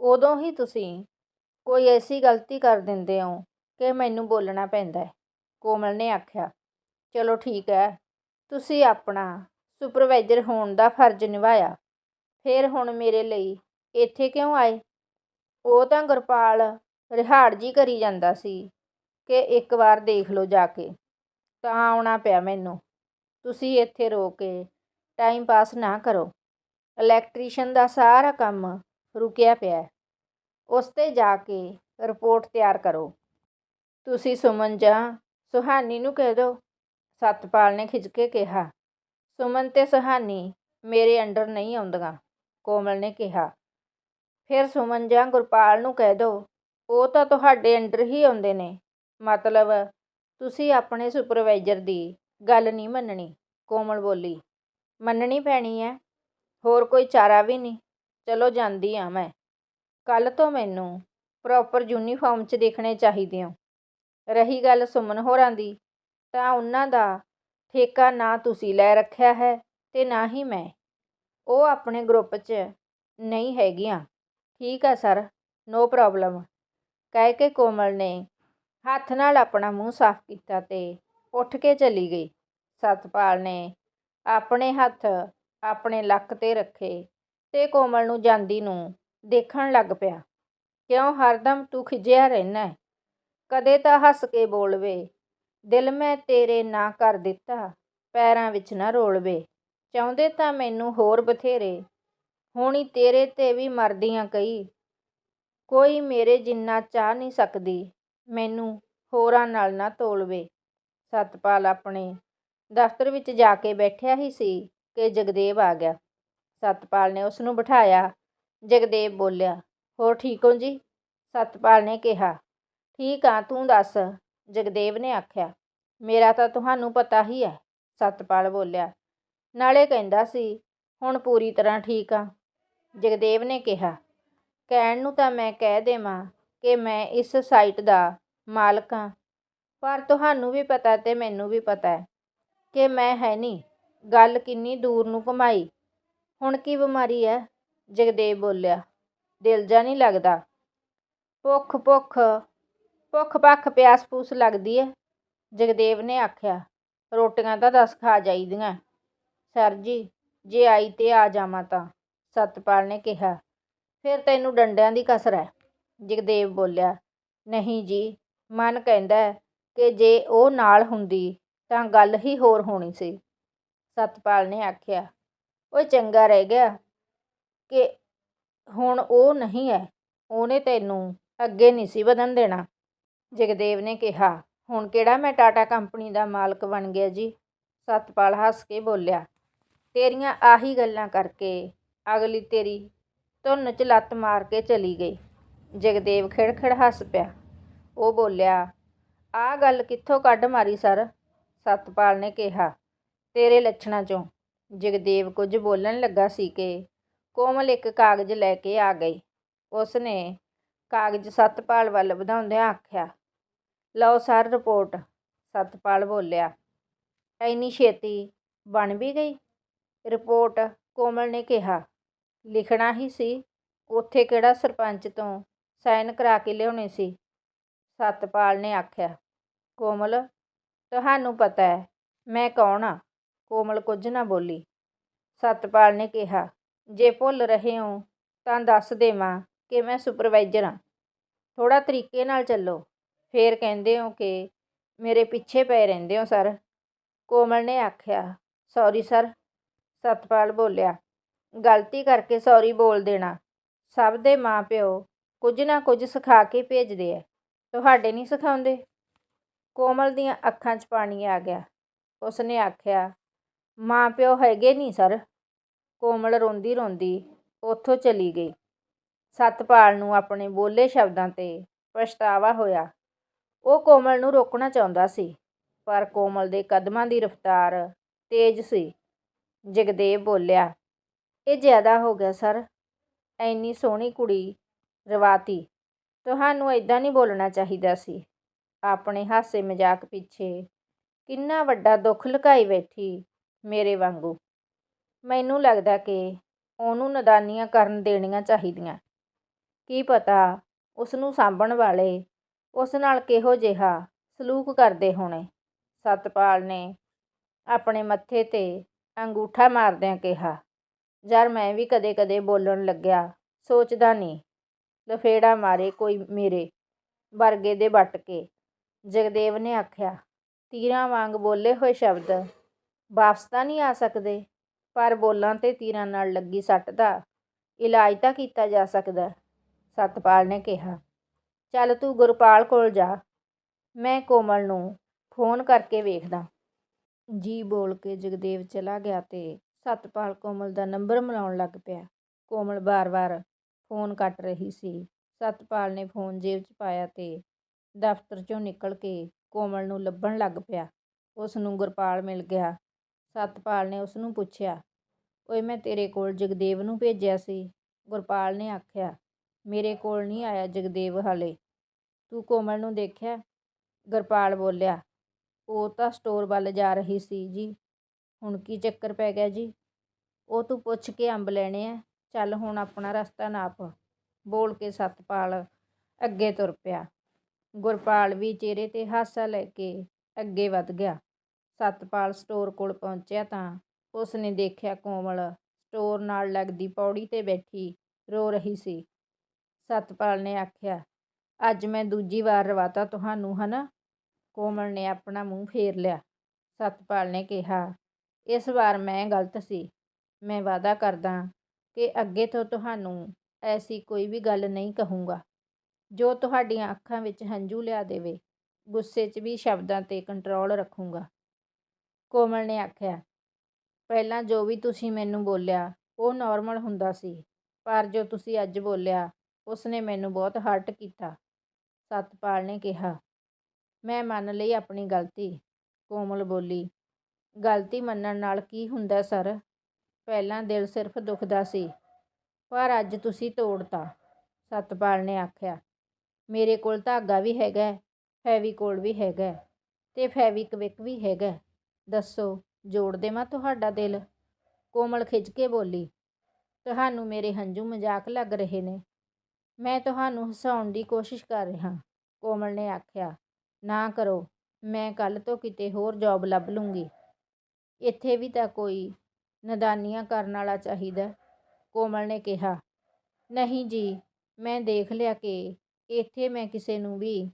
S1: ਉਦੋਂ ਹੀ ਤੁਸੀਂ ਕੋਈ ਐਸੀ ਗਲਤੀ ਕਰ ਦਿੰਦੇ ਹੋ ਕਿ ਮੈਨੂੰ ਬੋਲਣਾ ਪੈਂਦਾ ਹੈ, ਕੋਮਲ ਨੇ ਆਖਿਆ। ਚਲੋ ਠੀਕ ਹੈ, ਤੁਸੀਂ ਆਪਣਾ ਸੁਪਰਵਾਈਜ਼ਰ ਹੋਣ ਦਾ ਫਰਜ਼ ਨਿਭਾਇਆ। ਫਿਰ ਹੁਣ ਮੇਰੇ ਲਈ ਇੱਥੇ ਕਿਉਂ ਆਏ? ਉਹ ਤਾਂ ਗੁਰਪਾਲ ਰਿਹਾੜ ਜੀ ਕਰੀ ਜਾਂਦਾ ਸੀ ਕਿ ਇੱਕ ਵਾਰ ਦੇਖ ਲਓ ਜਾ ਕੇ। ਤਾਂ ਆਉਣਾ ਪਿਆ ਮੈਨੂੰ। ਤੁਸੀਂ ਇੱਥੇ ਰੋ ਕੇ ਟਾਈਮ ਪਾਸ ਨਾ ਕਰੋ। ਇਲੈਕਟ੍ਰੀਸ਼ੀਅਨ ਦਾ ਸਾਰਾ ਕੰਮ ਰੁਕਿਆ ਪਿਆ ਉਸ ਤੇ ਜਾ ਕੇ ਰਿਪੋਰਟ ਤਿਆਰ ਕਰੋ। ਤੁਸੀਂ ਸੁਮਨ ਜਾਂ ਸੁਹਾਨੀ ਨੂੰ ਕਹਿ ਦਿਓ। ਸਤਪਾਲ ਨੇ ਖਿੱਚ ਕੇ ਕਿਹਾ। ਸੁਮਨ ਤੇ ਸੁਹਾਨੀ ਮੇਰੇ ਅੰਡਰ ਨਹੀਂ ਆਉਂਦੀਆਂ, ਕੋਮਲ ਨੇ ਕਿਹਾ। ਫਿਰ ਸੁਮਨ ਜਾਂ ਗੁਰਪਾਲ ਨੂੰ ਕਹਿ ਦਿਓ, ਉਹ ਤਾਂ ਤੁਹਾਡੇ ਅੰਡਰ ਹੀ ਆਉਂਦੇ ਨੇ। ਮਤਲਬ ਤੁਸੀਂ ਆਪਣੇ ਸੁਪਰਵਾਈਜ਼ਰ ਦੀ ਗੱਲ ਨਹੀਂ ਮੰਨਣੀ, ਕੋਮਲ ਬੋਲੀ। ਮੰਨਣੀ ਪੈਣੀ ਹੈ ਹੋਰ ਕੋਈ ਚਾਰਾ ਵੀ ਨਹੀਂ। ਚਲੋ ਜਾਂਦੀ ਆ ਮੈਂ। ਕੱਲ ਤੋਂ ਮੈਨੂੰ ਪ੍ਰੋਪਰ ਯੂਨੀਫਾਰਮ 'ਚ ਦੇਖਣੇ ਚਾਹੀਦੇ ਹੋ ਰਹੀ ਗੱਲ ਸੁਮਨ ਹੋਰਾਂ ਦੀ, ਤਾਂ ਉਹਨਾਂ ਦਾ ਠੇਕਾ ਨਾ ਤੁਸੀਂ ਲੈ ਰੱਖਿਆ ਹੈ ਤੇ ਨਾ ਹੀ ਮੈਂ। ਉਹ ਆਪਣੇ ਗਰੁੱਪ 'ਚ ਨਹੀਂ ਹੈਗੀਆਂ। ਠੀਕ ਆ ਸਰ, ਨੋ ਪ੍ਰੋਬਲਮ। ਕਹਿ ਕੇ ਕੋਮਲ ਨੇ ਹੱਥ ਨਾਲ ਆਪਣਾ ਮੂੰਹ ਸਾਫ਼ ਕੀਤਾ ਤੇ ਉੱਠ ਕੇ ਚਲੀ ਗਈ। ਸਤਪਾਲ ਨੇ ਆਪਣੇ ਹੱਥ ਆਪਣੇ ਲੱਕ ਤੇ ਰੱਖੇ ਤੇ ਕੋਮਲ ਨੂੰ ਜਾਂਦੀ ਨੂੰ ਦੇਖਣ ਲੱਗ ਪਿਆ। ਕਿਉਂ ਹਰਦਮ ਤੂੰ ਖਿਜਿਆ ਰਹਿਣਾ ਕਦੇ ਤਾਂ ਹੱਸ ਕੇ ਬੋਲਵੇ ਦਿਲ ਮੈਂ ਤੇਰੇ ਨਾ ਕਰ ਦਿੱਤਾ, ਪੈਰਾਂ ਵਿੱਚ ਨਾ ਰੋਲਵੇ ਚਾਹੁੰਦੇ ਤਾਂ ਮੈਨੂੰ ਹੋਰ ਬਥੇਰੇ। ਹੋਣੀ ਤੇਰੇ ਤੇ ਵੀ ਮਰਦੀਆਂ ਕਈ। ਕੋਈ ਮੇਰੇ ਜਿੰਨਾ ਚਾਹ ਨਹੀਂ ਸਕਦੀ। ਮੈਨੂੰ ਹੋਰਾਂ ਨਾਲ ਨਾ ਤੋਲਵੇ। ਸਤਪਾਲ ਆਪਣੇ ਦਫ਼ਤਰ ਵਿੱਚ ਜਾ ਕੇ ਬੈਠਿਆ ਹੀ ਸੀ ਕਿ ਜਗਦੇਵ ਆ ਗਿਆ। ਸਤਪਾਲ ਨੇ ਉਸ ਨੂੰ ਬਿਠਾਇਆ। ਜਗਦੇਵ ਬੋਲਿਆ, ਹੋਰ ਠੀਕ ਹੋ ਜੀ? ਸਤਪਾਲ ਨੇ ਕਿਹਾ, ਠੀਕ ਆ, ਤੂੰ ਦੱਸ? ਜਗਦੇਵ ਨੇ ਆਖਿਆ, ਮੇਰਾ ਤਾਂ ਤੁਹਾਨੂੰ ਪਤਾ ਹੀ ਹੈ ਸਤਪਾਲ ਬੋਲਿਆ, ਨਾਲੇ ਕਹਿੰਦਾ ਸੀ, ਹੁਣ ਪੂਰੀ ਤਰ੍ਹਾਂ ਠੀਕ ਆ। ਜਗਦੇਵ ਨੇ ਕਿਹਾ, ਕਹਿਣ ਨੂੰ ਤਾਂ ਮੈਂ ਕਹਿ ਦੇਵਾਂ ਕਿ ਮੈਂ ਇਸ ਸਾਈਟ ਦਾ ਮਾਲਕ ਹਾਂ। ਪਰ ਤੁਹਾਨੂੰ ਵੀ ਪਤਾ ਤੇ ਮੈਨੂੰ ਵੀ ਪਤਾ ਹੈ ਕਿ ਮੈਂ ਹੈ ਨਹੀਂ। ਗੱਲ ਕਿੰਨੀ ਦੂਰ ਨੂੰ ਘੁਮਾਈ। ਹੁਣ ਕੀ ਬਿਮਾਰੀ ਹੈ? ਜਗਦੇਵ ਬੋਲਿਆ। ਦਿਲ ਜਾ ਨਹੀਂ ਲੱਗਦਾ। ਭੁੱਖ ਭੁੱਖ ਭੁੱਖ ਭੱਖ ਪਿਆਸ ਪੂਸ ਲੱਗਦੀ ਹੈ। ਜਗਦੇਵ ਨੇ ਆਖਿਆ, ਰੋਟੀਆਂ ਤਾਂ ਦਸ ਖਾ ਜਾਈਦੀਆਂ। ਸਰ ਜੀ, ਜੇ ਆਈ ਤੇ ਆ ਜਾਵਾਂ ਤਾਂ। ਸਤਪਾਲ ਨੇ ਕਿਹਾ, ਫਿਰ ਤੈਨੂੰ ਡੰਡਿਆਂ ਦੀ ਕਸਰ ਹੈ। ਜਗਦੇਵ ਬੋਲਿਆ, ਨਹੀਂ ਜੀ, ਮਨ ਕਹਿੰਦਾ ਕਿ ਜੇ ਉਹ ਨਾਲ ਹੁੰਦੀ ਤਾਂ ਗੱਲ ਹੀ ਹੋਰ ਹੋਣੀ ਸੀ। ਸਤਪਾਲ ਨੇ ਆਖਿਆ ਉਹ ਚੰਗਾ ਰਹਿ ਗਿਆ ਕਿ ਹੁਣ ਉਹ ਨਹੀਂ ਹੈ, ਉਹਨੇ ਤੈਨੂੰ ਅੱਗੇ ਨਹੀਂ ਸੀ ਵਧਣ ਦੇਣਾ। ਜਗਦੇਵ ਨੇ ਕਿਹਾ, ਹੁਣ ਕਿਹੜਾ ਮੈਂ ਟਾਟਾ ਕੰਪਨੀ ਦਾ ਮਾਲਕ ਬਣ ਗਿਆ ਜੀ? ਸਤਪਾਲ ਹੱਸ ਕੇ ਬੋਲਿਆ, ਤੇਰੀਆਂ ਆਹੀ ਗੱਲਾਂ ਕਰਕੇ ਅਗਲੀ ਤੇਰੀ ਧੁੰਨ 'ਚ ਲੱਤ ਮਾਰ ਕੇ ਚਲੀ ਗਈ। ਜਗਦੇਵ ਖਿੜਖਿੜ ਹੱਸ ਪਿਆ। ਉਹ ਬੋਲਿਆ ਆਹ ਗੱਲ ਕਿੱਥੋਂ ਕੱਢ ਮਾਰੀ ਸਰ? ਸਤਪਾਲ ਨੇ ਕਿਹਾ, ਤੇਰੇ ਲੱਛਣਾਂ 'ਚੋਂ। ਜਗਦੇਵ ਕੁਝ ਬੋਲਣ ਲੱਗਾ ਸੀ ਕਿ ਕੋਮਲ ਇੱਕ ਕਾਗਜ਼ ਲੈ ਕੇ ਆ ਗਈ। ਉਸ ਨੇ ਕਾਗਜ਼ ਸਤਪਾਲ ਵੱਲ ਵਧਾਉਂਦਿਆਂ ਆਖਿਆ, ਲਓ ਸਰ, ਰਿਪੋਰਟ। ਸਤਪਾਲ ਬੋਲਿਆ ਐਨੀ ਛੇਤੀ ਬਣ ਵੀ ਗਈ? ਰਿਪੋਰਟ ਕੋਮਲ ਨੇ ਕਿਹਾ, ਲਿਖਣਾ ਹੀ ਸੀ। ਉੱਥੇ ਕਿਹੜਾ ਸਰਪੰਚ ਤੋਂ ਸਾਈਨ ਕਰਾ ਕੇ ਲਿਆਉਣੇ ਸੀ। ਸਤਪਾਲ ਨੇ ਆਖਿਆ, ਕੋਮਲ, ਤੁਹਾਨੂੰ ਪਤਾ ਹੈ, ਮੈਂ ਕੌਣ ਆ ਕੋਮਲ ਕੁਝ ਨਾ ਬੋਲੀ। ਸਤਪਾਲ ਨੇ ਕਿਹਾ, ਜੇ ਭੁੱਲ ਰਹੇ ਹੋ, ਤਾਂ ਦੱਸ ਦੇਵਾਂ ਕਿ ਮੈਂ ਸੁਪਰਵਾਈਜ਼ਰ ਹਾਂ। ਥੋੜਾ ਤਰੀਕੇ ਨਾਲ ਚੱਲੋ। ਫੇਰ ਕਹਿੰਦੇ ਹੋ ਕਿ ਮੇਰੇ ਪਿੱਛੇ ਪਏ ਰਹਿੰਦੇ ਹੋ, ਸਰ। ਕੋਮਲ ਨੇ ਆਖਿਆ, ਸੌਰੀ, ਸਰ। ਸਤਪਾਲ ਬੋਲਿਆ, ਗਲਤੀ ਕਰਕੇ ਸੌਰੀ ਬੋਲ ਦੇਣਾ। ਸਭ ਦੇ ਮਾਪਿਓ ਕੁਝ ਨਾ ਕੁਝ ਸਿਖਾ ਕੇ ਭੇਜਦੇ ਐ ਤੁਹਾਡੇ ਨਹੀਂ ਸਿਖਾਉਂਦੇ? ਕੋਮਲ ਦੀਆਂ ਅੱਖਾਂ 'ਚ ਪਾਣੀ ਆ ਗਿਆ। ਉਸਨੇ ਆਖਿਆ, ਮਾਂ ਪਿਓ ਹੈਗੇ ਨਹੀਂ ਸਰ। ਕੋਮਲ ਰੋਂਦੀ ਰੋਂਦੀ ਉੱਥੋਂ ਚਲੀ ਗਈ। ਸਤਪਾਲ ਨੂੰ ਆਪਣੇ ਬੋਲੇ ਸ਼ਬਦਾਂ ਤੇ ਪਛਤਾਵਾ ਹੋਇਆ। ਉਹ ਕੋਮਲ ਨੂੰ ਰੋਕਣਾ ਚਾਹੁੰਦਾ ਸੀ, ਪਰ ਕੋਮਲ ਦੇ ਕਦਮਾਂ ਦੀ ਰਫ਼ਤਾਰ ਤੇਜ਼ ਸੀ। ਜਗਦੇਵ ਬੋਲਿਆ, ਇਹ ਜ਼ਿਆਦਾ ਹੋ ਗਿਆ, ਸਰ। ਐਨੀ ਸੋਹਣੀ ਕੁੜੀ ਰਵਾਤੀ। ਤੁਹਾਨੂੰ ਐਦਾਂ ਨਹੀਂ ਬੋਲਣਾ ਚਾਹੀਦਾ ਸੀ। ਆਪਣੇ ਹਾਸੇ ਮਜ਼ਾਕ ਪਿੱਛੇ ਕਿੰਨਾ ਵੱਡਾ ਦੁੱਖ ਲੁਕਾਈ ਬੈਠੀ ਮੇਰੇ ਵਾਂਗੂ। ਮੈਨੂੰ ਲੱਗਦਾ ਕਿ ਉਹਨੂੰ ਨਦਾਨੀਆਂ ਕਰਨ ਦੇਣੀਆਂ ਚਾਹੀਦੀਆਂ। ਕੀ ਪਤਾ ਉਸ ਨੂੰ ਸਾਂਭਣ ਵਾਲੇ ਉਸ ਨਾਲ ਕਿਹੋ ਜਿਹਾ ਸਲੂਕ ਕਰਦੇ ਹੋਣੇ। ਸਤਪਾਲ ਨੇ ਆਪਣੇ ਮੱਥੇ ਤੇ ਅੰਗੂਠਾ ਮਾਰਦਿਆਂ ਕਿਹਾ, ਯਾਰ ਮੈਂ ਵੀ ਕਦੇ-ਕਦੇ ਬੋਲਣ ਲੱਗਿਆ, ਸੋਚਦਾ ਨਹੀਂ। ਲਫੇੜਾ ਮਾਰੇ ਕੋਈ ਮੇਰੇ ਵਰਗੇ ਦੇ ਵੱਟ ਕੇ। ਜਗਦੇਵ ਨੇ ਆਖਿਆ, ਤੀਰਾਂ ਵਾਂਗ ਬੋਲੇ ਹੋਏ ਸ਼ਬਦ ਵਾਪਸ ਤਾਂ ਨਹੀਂ ਆ ਸਕਦੇ, ਪਰ ਬੋਲਾਂ ਤੇ ਤੀਰਾਂ ਨਾਲ ਲੱਗੀ ਸੱਟ ਦਾ ਇਲਾਜ ਤਾਂ ਕੀਤਾ ਜਾ ਸਕਦਾ ਸਤਪਾਲ ਨੇ ਕਿਹਾ। ਚੱਲ ਤੂੰ ਗੁਰਪਾਲ ਕੋਲ ਜਾ, ਮੈਂ ਕੋਮਲ ਨੂੰ ਫੋਨ ਕਰਕੇ ਵੇਖਦਾ। ਜੀ ਬੋਲ ਕੇ ਜਗਦੇਵ ਚਲਾ ਗਿਆ ਤੇ ਸਤਪਾਲ ਕੋਮਲ ਦਾ ਨੰਬਰ ਮਿਲਾਉਣ ਲੱਗ ਪਿਆ। ਕੋਮਲ ਬਾਰ-ਬਾਰ ਫੋਨ ਕੱਟ ਰਹੀ ਸੀ। ਸਤਪਾਲ ਨੇ ਫੋਨ ਜੇਬ 'ਚ ਪਾਇਆ ਤੇ ਦਫ਼ਤਰ 'ਚੋਂ ਨਿਕਲ ਕੇ ਕੋਮਲ ਨੂੰ ਲੱਭਣ ਲੱਗ ਪਿਆ। ਉਸ ਨੂੰ ਗੁਰਪਾਲ ਮਿਲ ਗਿਆ। ਸਤਪਾਲ ਨੇ ਉਸ ਨੂੰ ਪੁੱਛਿਆ, ਓਏ, ਮੈਂ ਤੇਰੇ ਕੋਲ ਜਗਦੇਵ ਨੂੰ ਭੇਜਿਆ ਸੀ। ਗੁਰਪਾਲ ਨੇ ਆਖਿਆ, ਮੇਰੇ ਕੋਲ ਨਹੀਂ ਆਇਆ ਜਗਦੇਵ ਹਾਲੇ। ਤੂੰ ਕੋਮਲ ਨੂੰ ਦੇਖਿਆ? ਗੁਰਪਾਲ ਬੋਲਿਆ, ਉਹ ਤਾਂ ਸਟੋਰ ਵੱਲ ਜਾ ਰਹੀ ਸੀ ਜੀ। ਹੁਣ ਕੀ ਚੱਕਰ ਪੈ ਗਿਆ ਜੀ? ਉਹ ਤੂੰ ਪੁੱਛ ਕੇ ਅੰਬ ਲੈਣੇ ਆ। ਚੱਲ ਹੁਣ ਆਪਣਾ ਰਸਤਾ ਨਾਪ, ਬੋਲ ਕੇ ਸਤਪਾਲ ਅੱਗੇ ਤੁਰ ਪਿਆ। ਗੁਰਪਾਲ ਵੀ ਚਿਹਰੇ ਤੇ ਹਾਸਾ ਲੈ ਕੇ ਅੱਗੇ ਵਧ ਗਿਆ। ਸਤਪਾਲ ਸਟੋਰ ਕੋਲ ਪਹੁੰਚਿਆ ਤਾਂ ਉਸ ਨੇ ਦੇਖਿਆ ਕੋਮਲ ਸਟੋਰ ਨਾਲ ਲੱਗਦੀ ਪੌੜੀ ਤੇ ਬੈਠੀ ਰੋ ਰਹੀ ਸੀ। ਸਤਪਾਲ ਨੇ ਆਖਿਆ, ਅੱਜ ਮੈਂ ਦੂਜੀ ਵਾਰ ਰਵਾਤਾ ਤੁਹਾਨੂੰ, ਹਨਾ? ਕੋਮਲ ਨੇ ਆਪਣਾ ਮੂੰਹ ਫੇਰ ਲਿਆ। ਸਤਪਾਲ ਨੇ ਕਿਹਾ, ਇਸ ਵਾਰ ਮੈਂ ਗਲਤ ਸੀ। ਮੈਂ ਵਾਅਦਾ ਕਰਦਾ ਕਿ ਅੱਗੇ ਤੋਂ ਤੁਹਾਨੂੰ ਐਸੀ ਕੋਈ ਵੀ ਗੱਲ ਨਹੀਂ ਕਹੂੰਗਾ। ਜੋ ਤੁਹਾਡੀਆਂ ਅੱਖਾਂ ਵਿੱਚ ਹੰਝੂ ਲਿਆ ਦੇਵੇ, ਗੁੱਸੇ 'ਚ ਵੀ ਸ਼ਬਦਾਂ ਤੇ ਕੰਟਰੋਲ ਰੱਖੂੰਗਾ। ਕੋਮਲ ਨੇ ਆਖਿਆ, ਪਹਿਲਾਂ ਜੋ ਵੀ ਤੁਸੀਂ ਮੈਨੂੰ ਬੋਲਿਆ, ਉਹ ਨਾਰਮਲ ਹੁੰਦਾ ਸੀ, ਪਰ ਜੋ ਤੁਸੀਂ ਅੱਜ ਬੋਲਿਆ, ਉਸਨੇ ਮੈਨੂੰ ਬਹੁਤ ਹਰਟ ਕੀਤਾ। ਸਤਪਾਲ ਨੇ ਕਿਹਾ, ਮੈਂ ਮੰਨ ਲਈ ਆਪਣੀ ਗਲਤੀ। ਕੋਮਲ ਬੋਲੀ, ਗਲਤੀ ਮੰਨਣ ਨਾਲ ਕੀ ਹੁੰਦਾ, ਸਰ? ਪਹਿਲਾਂ ਦਿਲ ਸਿਰਫ ਦੁਖਦਾ ਸੀ, ਪਰ ਅੱਜ ਤੁਸੀਂ ਤੋੜਤਾ। ਸਤਪਾਲ ਨੇ ਆਖਿਆ, ਮੇਰੇ ਕੋਲ ਧਾਗਾ ਵੀ ਹੈਗਾ ਫੈਵੀਕੋਲ ਵੀ ਹੈਗਾ ਤੇ ਫੈਵਿਕਵਿਕ ਵੀ ਹੈਗਾ ਦੱਸੋ, ਜੋੜ ਦੇਵਾਂ ਤੁਹਾਡਾ ਦਿਲ? ਕੋਮਲ ਖਿੱਚ ਕੇ ਬੋਲੀ, ਤੁਹਾਨੂੰ ਮੇਰੇ ਹੰਝੂ ਮਜ਼ਾਕ ਲੱਗ ਰਹੇ ਨੇ। ਮੈਂ ਤੁਹਾਨੂੰ ਹਸਾਉਣ ਦੀ ਕੋਸ਼ਿਸ਼ ਕਰ ਰਿਹਾ ਕੋਮਲ ਨੇ ਆਖਿਆ, ਨਾ ਕਰੋ, ਮੈਂ ਕੱਲ ਤੋਂ ਕਿਤੇ ਹੋਰ ਜੌਬ ਲੱਭ ਲੂੰਗੀ। ਇੱਥੇ ਵੀ ਤਾਂ ਕੋਈ ਨਦਾਨੀਆਂ ਕਰਨ ਵਾਲਾ ਚਾਹੀਦਾ ਕੋਮਲ ਨੇ ਕਿਹਾ। ਨਹੀਂ ਜੀ, ਮੈਂ ਦੇਖ ਲਿਆ ਕਿ ਇੱਥੇ ਮੈਂ ਕਿਸੇ ਨੂੰ ਵੀ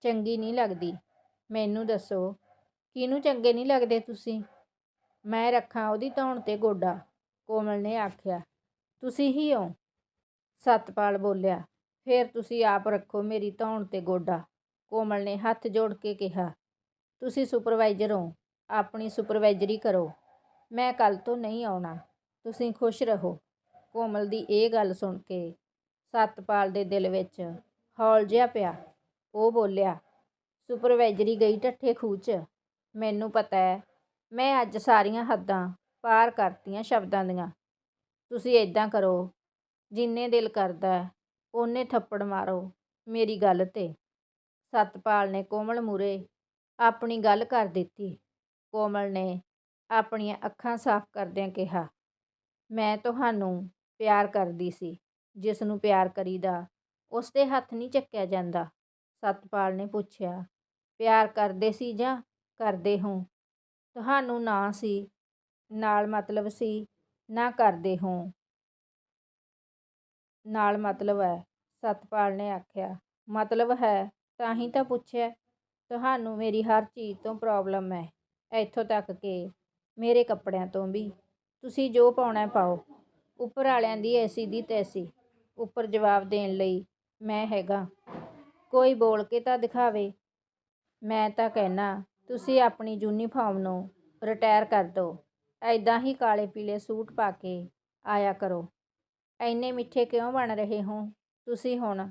S1: ਚੰਗੀ ਨਹੀਂ ਲੱਗਦੀ। ਮੈਨੂੰ ਦੱਸੋ, ਕਿਹਨੂੰ ਚੰਗੇ ਨਹੀਂ ਲੱਗਦੇ ਤੁਸੀਂ? ਮੈਂ ਰੱਖਾਂ ਉਹਦੀ ਧੌਣ ਤੇ ਗੋਡਾ, ਕੋਮਲ ਨੇ ਆਖਿਆ। ਤੁਸੀਂ ਹੀ ਹੋ? ਸਤਪਾਲ ਬੋਲਿਆ। ਫਿਰ ਤੁਸੀਂ ਆਪ ਰੱਖੋ ਮੇਰੀ ਧੌਣ ਤੇ ਗੋਡਾ, ਕੋਮਲ ਨੇ ਹੱਥ ਜੋੜ ਕੇ ਕਿਹਾ। ਤੁਸੀਂ ਸੁਪਰਵਾਈਜ਼ਰ ਹੋ, ਆਪਣੀ ਸੁਪਰਵਾਈਜ਼ਰੀ ਕਰੋ। ਮੈਂ ਕੱਲ ਤੋਂ ਨਹੀਂ ਆਉਣਾ। ਤੁਸੀਂ ਖੁਸ਼ ਰਹੋ। ਕੋਮਲ ਦੀ ਇਹ ਗੱਲ ਸੁਣ ਕੇ ਸਤਪਾਲ ਦੇ ਦਿਲ ਵਿੱਚ ਹੌਲ ਜਿਹਾ ਪਿਆ। ਉਹ ਬੋਲਿਆ, ਸੁਪਰਵਾਈਜ਼ਰੀ ਗਈ ਠੱਠੇ ਖੂਚ ਮੈਨੂੰ ਪਤਾ ਹੈ, ਮੈਂ ਅੱਜ ਸਾਰੀਆਂ ਹੱਦਾਂ ਪਾਰ ਕਰਤੀਆਂ ਸ਼ਬਦਾਂ ਦੀਆਂ। ਤੁਸੀਂ ਇਦਾਂ ਕਰੋ, ਜਿੰਨੇ ਦਿਲ ਕਰਦਾ ਓਨੇ ਥੱਪੜ ਮਾਰੋ ਮੇਰੀ ਗੱਲ ਤੇ। ਸਤਪਾਲ ਨੇ ਕੋਮਲ ਮੂਰੇ ਆਪਣੀ ਗੱਲ ਕਰ ਦਿੱਤੀ। ਕੋਮਲ ਨੇ ਆਪਣੀਆਂ ਅੱਖਾਂ ਸਾਫ਼ ਕਰਦਿਆਂ ਕਿਹਾ, ਮੈਂ ਤੁਹਾਨੂੰ ਪਿਆਰ ਕਰਦੀ ਸੀ, ਜਿਸ ਨੂੰ ਪਿਆਰ ਕਰੀਦਾ, ਉਸ ਦੇ ਹੱਥ ਨਹੀਂ ਚੱਕਿਆ ਜਾਂਦਾ। ਸਤਪਾਲ ਨੇ ਪੁੱਛਿਆ, ਪਿਆਰ ਕਰਦੇ ਸੀ ਜਾਂ ਕਰਦੇ ਹੋ? ਤੁਹਾਨੂੰ ਨਾ ਸੀ, ਨਾਲ ਮਤਲਬ ਸੀ, ਨਾ ਕਰਦੇ ਹੋ। ਨਾਲ ਮਤਲਬ ਹੈ, ਸਤਪਾਲ ਨੇ ਆਖਿਆ, ਮਤਲਬ ਹੈ, ਤਾਂ ਹੀ ਤਾਂ ਪੁੱਛਿਆ, ਤੁਹਾਨੂੰ ਮੇਰੀ ਹਰ ਚੀਜ਼ ਤੋਂ ਪ੍ਰੋਬਲਮ ਹੈ, ਇੱਥੋਂ ਤੱਕ ਕਿ ਮੇਰੇ ਕੱਪੜਿਆਂ ਤੋਂ ਵੀ। ਤੁਸੀਂ ਜੋ ਪਾਉਣਾ ਪਾਓ। ਉੱਪਰ ਵਾਲਿਆਂ ਦੀ ਐਸੀ ਦੀ ਤੈਸੀ। ਉੱਪਰ ਜਵਾਬ ਦੇਣ ਲਈ ਮੈਂ ਹੈਗਾ। ਕੋਈ ਬੋਲ ਕੇ ਤਾਂ ਦਿਖਾਵੇ। ਮੈਂ ਤਾਂ ਕਹਿਣਾ, ਤੁਸੀਂ ਆਪਣੀ ਯੂਨੀਫਾਰਮ ਨੂੰ ਰਿਟਾਇਰ ਕਰ ਦਿਓ। ਐਦਾਂ ਹੀ ਕਾਲੇ ਪੀਲੇ ਸੂਟ ਪਾ ਕੇ ਆਇਆ ਕਰੋ। ਐਨੇ ਮਿੱਠੇ ਕਿਉਂ ਬਣ ਰਹੇ ਹੋ? ਤੁਸੀਂ ਹੁਣ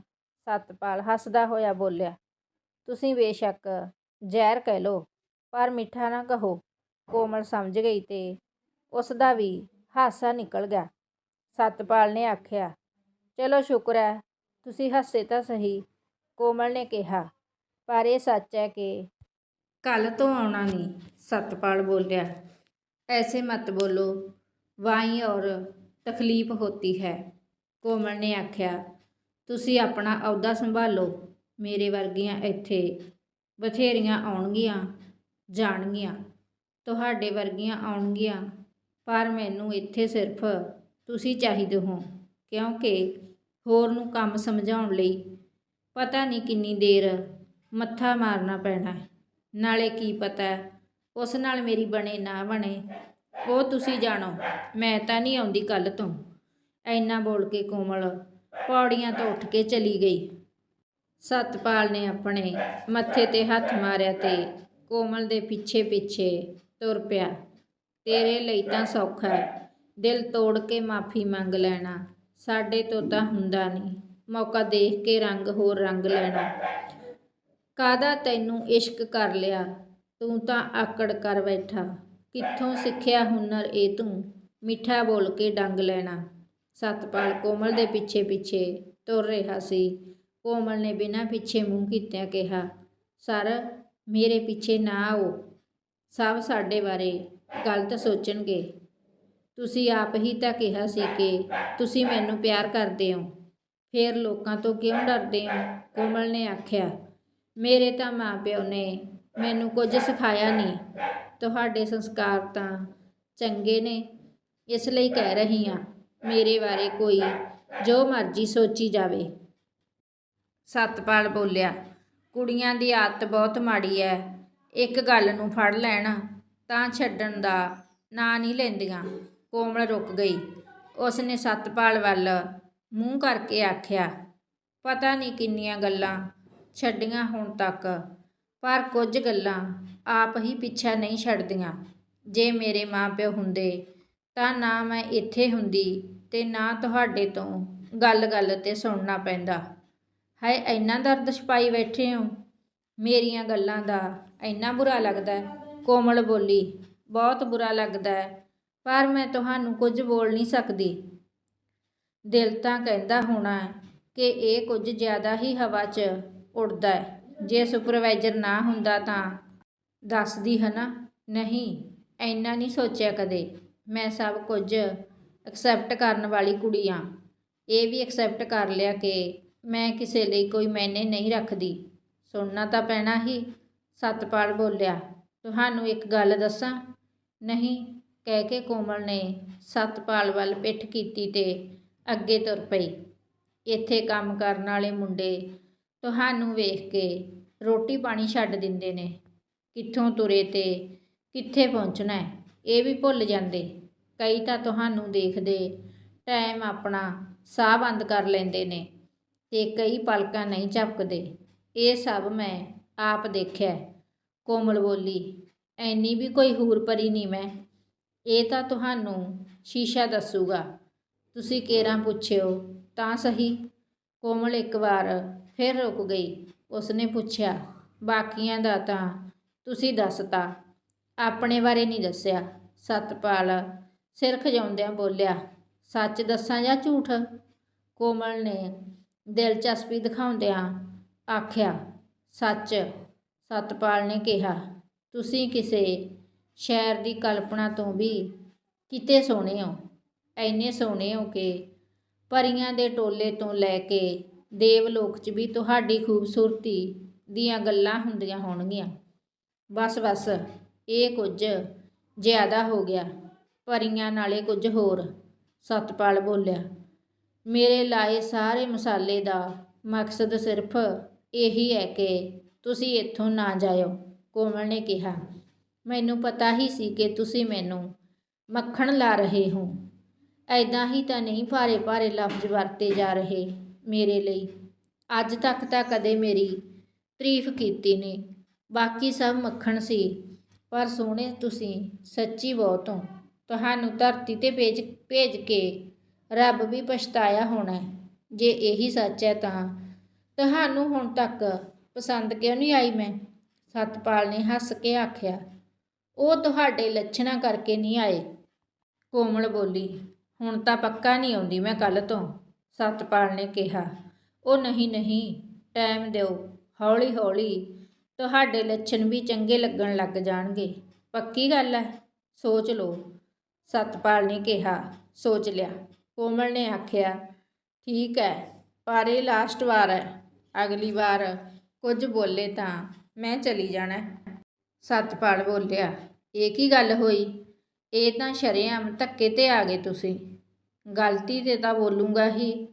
S1: ਸਤਪਾਲ ਹੱਸਦਾ ਹੋਇਆ ਬੋਲਿਆ। ਤੁਸੀਂ ਬੇਸ਼ੱਕ ਜ਼ਹਿਰ ਕਹਿ ਲਓ, ਪਰ ਮਿੱਠਾ ਨਾ ਕਹੋ। ਕੋਮਲ ਸਮਝ ਗਈ ਤੇ ਉਸ ਦਾ ਵੀ ਹਾਸਾ ਨਿਕਲ ਗਿਆ। ਸਤਪਾਲ ਨੇ ਆਖਿਆ, ਚਲੋ ਸ਼ੁਕਰ ਹੈ ਤੁਸੀਂ ਹੱਸੇ ਤਾਂ ਸਹੀ, ਕੋਮਲ ਨੇ ਕਿਹਾ। ਪਰ ਇਹ ਸੱਚ ਹੈ ਕਿ ਕੱਲ ਤੋਂ ਆਉਣਾ ਨਹੀਂ, ਸਤਪਾਲ ਬੋਲਿਆ। ਐਸੇ ਮਤ ਬੋਲੋ, ਵਾਈ ਔਰ ਤਕਲੀਫ ਹੋਤੀ ਹੈ, ਕੋਮਲ ਨੇ ਆਖਿਆ। ਤੁਸੀਂ ਆਪਣਾ ਅਹੁਦਾ ਸੰਭਾਲੋ, ਮੇਰੇ ਵਰਗੀਆਂ ਇੱਥੇ ਬਥੇਰੀਆਂ ਆਉਣਗੀਆਂ, ਜਾਣਗੀਆਂ। ਤੁਹਾਡੇ ਵਰਗੀਆਂ ਆਉਣਗੀਆਂ, ਪਰ ਮੈਨੂੰ ਇੱਥੇ ਸਿਰਫ ਤੁਸੀਂ ਚਾਹੀਦੇ ਹੋ, ਕਿਉਂਕਿ ਹੋਰ ਨੂੰ ਕੰਮ ਸਮਝਾਉਣ ਲਈ ਪਤਾ ਨਹੀਂ ਕਿੰਨੀ ਦੇਰ ਮੱਥਾ ਮਾਰਨਾ ਪੈਣਾ ਹੈ। ਨਾਲੇ ਕੀ ਪਤਾ ਉਸ ਨਾਲ ਮੇਰੀ ਬਣੇ ਨਾ ਬਣੇ, ਉਹ ਤੁਸੀਂ ਜਾਣੋ, ਮੈਂ ਤਾਂ ਨਹੀਂ ਆਉਂਦੀ ਕੱਲ ਤੋਂ। ਐਨਾ ਬੋਲ ਕੇ ਕੋਮਲ ਪੌੜੀਆਂ ਤੋਂ ਉੱਠ ਕੇ ਚਲੀ ਗਈ। ਸਤਪਾਲ ਨੇ ਆਪਣੇ ਮੱਥੇ ਤੇ ਹੱਥ ਮਾਰਿਆ ਤੇ ਕੋਮਲ ਦੇ ਪਿੱਛੇ ਪਿੱਛੇ ਤੁਰ ਪਿਆ। ਤੇਰੇ ਲਈ ਤਾਂ ਸੌਖਾ ਹੈ। ਦਿਲ ਤੋੜ ਕੇ ਮਾਫੀ ਮੰਗ ਲੈਣਾ। ਸਾਡੇ ਤੋਂ ਤਾਂ ਹੁੰਦਾ ਨਹੀਂ। ਮੌਕਾ ਦੇਖ ਕੇ ਰੰਗ ਹੋਰ ਰੰਗ ਲੈਣਾ। ਕਾਦਾ ਤੈਨੂੰ ਇਸ਼ਕ ਕਰ ਲਿਆ? ਤੂੰ ਤਾਂ ਆਕੜ ਕਰ ਬੈਠਾ। ਕਿੱਥੋਂ ਸਿੱਖਿਆ ਹੁਨਰ ਇਹ ਤੂੰ? ਮਿੱਠਾ ਬੋਲ ਕੇ ਡੰਗ ਲੈਣਾ। ਸਤਪਾਲ ਕੋਮਲ ਦੇ ਪਿੱਛੇ ਪਿੱਛੇ ਤੁਰ ਰਿਹਾ ਸੀ। ਕੋਮਲ ਨੇ ਬਿਨਾਂ ਪਿੱਛੇ ਮੂੰਹ ਕੀਤਿਆਂ ਕਿਹਾ, ਸਰ, ਮੇਰੇ ਪਿੱਛੇ ਨਾ ਆਓ। ਸਭ ਸਾਡੇ ਬਾਰੇ ਗਲਤ ਸੋਚਣਗੇ। ਤੁਸੀਂ ਆਪ ਹੀ ਤਾਂ ਕਿਹਾ ਸੀ ਕਿ ਤੁਸੀਂ ਮੈਨੂੰ ਪਿਆਰ ਕਰਦੇ ਹੋ। ਫੇਰ ਲੋਕਾਂ ਤੋਂ ਕਿਉਂ ਡਰਦੇ ਹੋ? ਕੋਮਲ ਨੇ ਆਖਿਆ, ਮੇਰੇ ਤਾਂ ਮਾਪਿਓ ਨੇ ਮੈਨੂੰ ਕੁਝ ਸਿਖਾਇਆ ਨਹੀਂ। ਤੁਹਾਡੇ ਸੰਸਕਾਰ ਤਾਂ ਚੰਗੇ ਨੇ। ਇਸ ਲਈ ਕਹਿ ਰਹੀ ਹਾਂ, ਮੇਰੇ ਬਾਰੇ ਕੋਈ ਜੋ ਮਰਜ਼ੀ ਸੋਚੀ ਜਾਵੇ। ਸਤਪਾਲ ਬੋਲਿਆ, ਕੁੜੀਆਂ ਦੀ ਆਦਤ ਬਹੁਤ ਮਾੜੀ ਹੈ। ਇੱਕ ਗੱਲ ਨੂੰ ਫੜ ਲੈਣ ਤਾਂ ਛੱਡਣ ਦਾ ਨਾਂ ਨਹੀਂ ਲੈਂਦੀਆਂ। ਕੋਮਲ ਰੁਕ ਗਈ। ਉਸ ਨੇ ਸਤਪਾਲ ਵੱਲ ਮੂੰਹ ਕਰਕੇ ਆਖਿਆ, ਪਤਾ ਨਹੀਂ ਕਿੰਨੀਆਂ ਗੱਲਾਂ ਛੱਡੀਆਂ ਹੁਣ ਤੱਕ, ਪਰ ਕੁਝ ਗੱਲਾਂ ਆਪ ਹੀ ਪਿੱਛਾ ਨਹੀਂ ਛੱਡਦੀਆਂ। ਜੇ ਮੇਰੇ ਮਾਪਿਓ ਹੁੰਦੇ ਤਾਂ ਨਾ ਮੈਂ ਇੱਥੇ ਹੁੰਦੀ ਤੇ ਨਾ ਤੁਹਾਡੇ ਤੋਂ ਗੱਲ-ਗੱਲ ਤੇ ਸੁਣਨਾ ਪੈਂਦਾ। ਹਾਏ, ਇੰਨਾ ਦਰਦ ਛਪਾਈ ਬੈਠੇ ਹੋ। ਮੇਰੀਆਂ ਗੱਲਾਂ ਦਾ ਇੰਨਾ ਬੁਰਾ ਲੱਗਦਾ ਹੈ। ਕੋਮਲ ਬੋਲੀ, ਬਹੁਤ ਬੁਰਾ ਲੱਗਦਾ ਹੈ, ਪਰ ਮੈਂ ਤੁਹਾਨੂੰ ਕੁਝ ਬੋਲ ਨਹੀਂ ਸਕਦੀ। ਦਿਲ ਤਾਂ ਕਹਿੰਦਾ ਹੋਣਾ ਕਿ ਇਹ ਕੁਝ ਜ਼ਿਆਦਾ ਹੀ ਹਵਾ 'ਚ ਉੱਡਦਾ ਹੈ। ਜੇ ਸੁਪਰਵਾਈਜ਼ਰ ਨਾ ਹੁੰਦਾ ਤਾਂ। ਦੱਸਦੀ ਹਨਾ ਨਹੀਂ ਐਨਾ ਨਹੀਂ ਸੋਚਿਆ ਕਦੇ। ਮੈਂ ਸਭ ਕੁਝ ਐਕਸੈਪਟ ਕਰਨ ਵਾਲੀ ਕੁੜੀ ਆ। ਇਹ ਵੀ ਐਕਸੈਪਟ ਕਰ ਲਿਆ ਕਿ ਮੈਂ ਕਿਸੇ ਲਈ ਕੋਈ ਮੈਨੇ ਨਹੀਂ ਰੱਖਦੀ। ਸੁਣਨਾ ਤਾਂ ਪੈਣਾ ਹੀ ਸਤਪਾਲ ਬੋਲਿਆ, ਤੁਹਾਨੂੰ ਇੱਕ ਗੱਲ ਦੱਸਾਂ? ਨਹੀਂ, ਕਹਿ ਕੇ ਕੋਮਲ ਨੇ ਸਤਪਾਲ ਵੱਲ ਪਿੱਠ ਕੀਤੀ ਤੇ ਅੱਗੇ ਤੁਰ ਪਈ। ਇੱਥੇ ਕੰਮ ਕਰਨ ਵਾਲੇ ਮੁੰਡੇ ਤੁਹਾਨੂੰ ਵੇਖ ਕੇ ਰੋਟੀ ਪਾਣੀ ਛੱਡ ਦਿੰਦੇ ਨੇ। ਕਿੱਥੋਂ ਤੁਰੇ ਤੇ ਕਿੱਥੇ ਪਹੁੰਚਣਾ ਹੈ? ਇਹ ਵੀ ਭੁੱਲ ਜਾਂਦੇ। ਕਈ ਤਾਂ ਤੁਹਾਨੂੰ ਦੇਖਦੇ ਟਾਈਮ ਆਪਣਾ ਸਾਹ ਬੰਦ ਕਰ ਲੈਂਦੇ ਨੇ ਤੇ ਕਈ ਪਲਕਾਂ ਨਹੀਂ ਝਪਕਦੇ। ਇਹ ਸਭ ਮੈਂ ਆਪ ਦੇਖਿਆ। ਕੋਮਲ ਬੋਲੀ, ਐਨੀ ਵੀ ਕੋਈ ਹੂਰ ਪਰੀ ਨਹੀਂ ਮੈਂ। ਇਹ ਤਾਂ ਤੁਹਾਨੂੰ ਸ਼ੀਸ਼ਾ ਦੱਸੂਗਾ। ਤੁਸੀਂ ਕੇਰਾਂ ਪੁੱਛਿਓ? ਤਾਂ ਸਹੀ। ਕੋਮਲ ਇੱਕ ਵਾਰ ਫਿਰ ਰੁਕ ਗਈ। ਉਸਨੇ ਪੁੱਛਿਆ, ਬਾਕੀਆਂ ਦਾ ਤਾਂ ਤੁਸੀਂ ਦੱਸਤਾ? ਆਪਣੇ ਬਾਰੇ ਨਹੀਂ ਦੱਸਿਆ। ਸਤਪਾਲ ਸਿਰ ਖਜਾਉਂਦਿਆਂ ਬੋਲਿਆ, ਸੱਚ ਦੱਸਾਂ ਜਾਂ ਝੂਠ? ਕੋਮਲ ਨੇ ਦਿਲਚਸਪੀ ਦਿਖਾਉਂਦਿਆਂ ਆਖਿਆ ਸੱਚ, ਸਤਪਾਲ ਨੇ ਕਿਹਾ, ਤੁਸੀਂ ਕਿਸੇ ਸ਼ਹਿਰ ਦੀ ਕਲਪਨਾ ਤੋਂ ਵੀ ਕਿਤੇ ਸੋਹਣੇ ਹੋ? ਐਨੇ ਸੋਹਣੇ ਹੋ ਕਿ ਪਰੀਆਂ ਦੇ ਟੋਲੇ ਤੋਂ ਲੈ ਕੇ ਦੇਵਲੋਕ 'ਚ ਵੀ ਤੁਹਾਡੀ ਖੂਬਸੂਰਤੀ ਦੀਆਂ ਗੱਲਾਂ ਹੁੰਦੀਆਂ ਹੋਣਗੀਆਂ। ਬਸ ਬਸ, ਇਹ ਕੁਝ ਜ਼ਿਆਦਾ ਹੋ ਗਿਆ। ਪਰੀਆਂ ਨਾਲੇ ਕੁਝ ਹੋਰ, ਸਤਪਾਲ ਬੋਲਿਆ। ਮੇਰੇ ਲਾਏ ਸਾਰੇ ਮਸਾਲੇ ਦਾ ਮਕਸਦ ਸਿਰਫ ਇਹੀ ਹੈ ਕਿ ਤੁਸੀਂ ਇੱਥੋਂ ਨਾ ਜਾਇਓ, ਕੋਮਲ ਨੇ ਕਿਹਾ। ਮੈਨੂੰ ਪਤਾ ਹੀ ਸੀ ਕਿ ਤੁਸੀਂ ਮੈਨੂੰ ਮੱਖਣ ਲਾ ਰਹੇ ਹੋ। ਐਦਾਂ ਹੀ ਤਾਂ ਨਹੀਂ ਭਾਰੇ ਭਾਰੇ ਲਫ਼ਜ਼ ਵਰਤੇ ਜਾ ਰਹੇ ਮੇਰੇ ਲਈ। ਅੱਜ ਤੱਕ ਤਾਂ ਕਦੇ ਮੇਰੀ ਤਾਰੀਫ ਕੀਤੀ ਨਹੀਂ। ਬਾਕੀ ਸਭ ਮੱਖਣ ਸੀ, ਪਰ ਸੋਹਣੇ ਤੁਸੀਂ ਸੱਚੀ ਬਹੁਤ ਹੋ। ਤੁਹਾਨੂੰ ਧਰਤੀ ਤੇ ਭੇਜ ਭੇਜ ਕੇ ਰੱਬ ਵੀ ਪਛਤਾਇਆ ਹੋਣਾ ਜੇ ਇਹੀ ਸੱਚ ਹੈ ਤਾਂ ਤੁਹਾਨੂੰ ਹੁਣ ਤੱਕ ਪਸੰਦ ਕਿਉਂ ਨਹੀਂ ਆਈ ਮੈਂ? ਸਤਪਾਲ ਨੇ ਹੱਸ ਕੇ ਆਖਿਆ, ਉਹ ਤੁਹਾਡੇ ਲੱਛਣਾਂ ਕਰਕੇ ਨਹੀਂ ਆਏ। ਕੋਮਲ ਬੋਲੀ, ਹੁਣ ਤਾਂ ਪੱਕਾ ਨਹੀਂ ਆਉਂਦੀ ਮੈਂ ਕੱਲ ਤੋਂ। ਸਤਪਾਲ ਨੇ ਕਿਹਾ, ਉਹ ਨਹੀਂ ਨਹੀਂ, ਟਾਈਮ ਦਿਓ, ਹੌਲੀ ਹੌਲੀ। ਤੁਹਾਡੇ ਲੱਛਣ ਵੀ ਚੰਗੇ ਲੱਗਣ ਲੱਗ ਜਾਣਗੇ। ਪੱਕੀ ਗੱਲ ਹੈ, ਸੋਚ ਲਓ। ਸਤਪਾਲ ਨੇ ਕਿਹਾ, ਸੋਚ ਲਿਆ। ਕੋਮਲ ਨੇ ਆਖਿਆ, ਠੀਕ ਹੈ, ਪਰ ਇਹ ਲਾਸਟ ਵਾਰ ਹੈ। ਅਗਲੀ ਵਾਰ ਕੁਝ ਬੋਲੇ ਤਾਂ ਮੈਂ ਚਲੀ ਜਾਣਾ। ਸਤਪਾਲ ਬੋਲਿਆ, ਇਹ ਕੀ ਗੱਲ ਹੋਈ? ਇਹ ਤਾਂ ਸ਼ਰੇਆਮ ਧੱਕੇ ਤੇ ਆ ਗਏ ਤੁਸੀਂ। ਗਲਤੀ ਤੇ ਤਾਂ ਬੋਲੂੰਗਾ ਹੀ।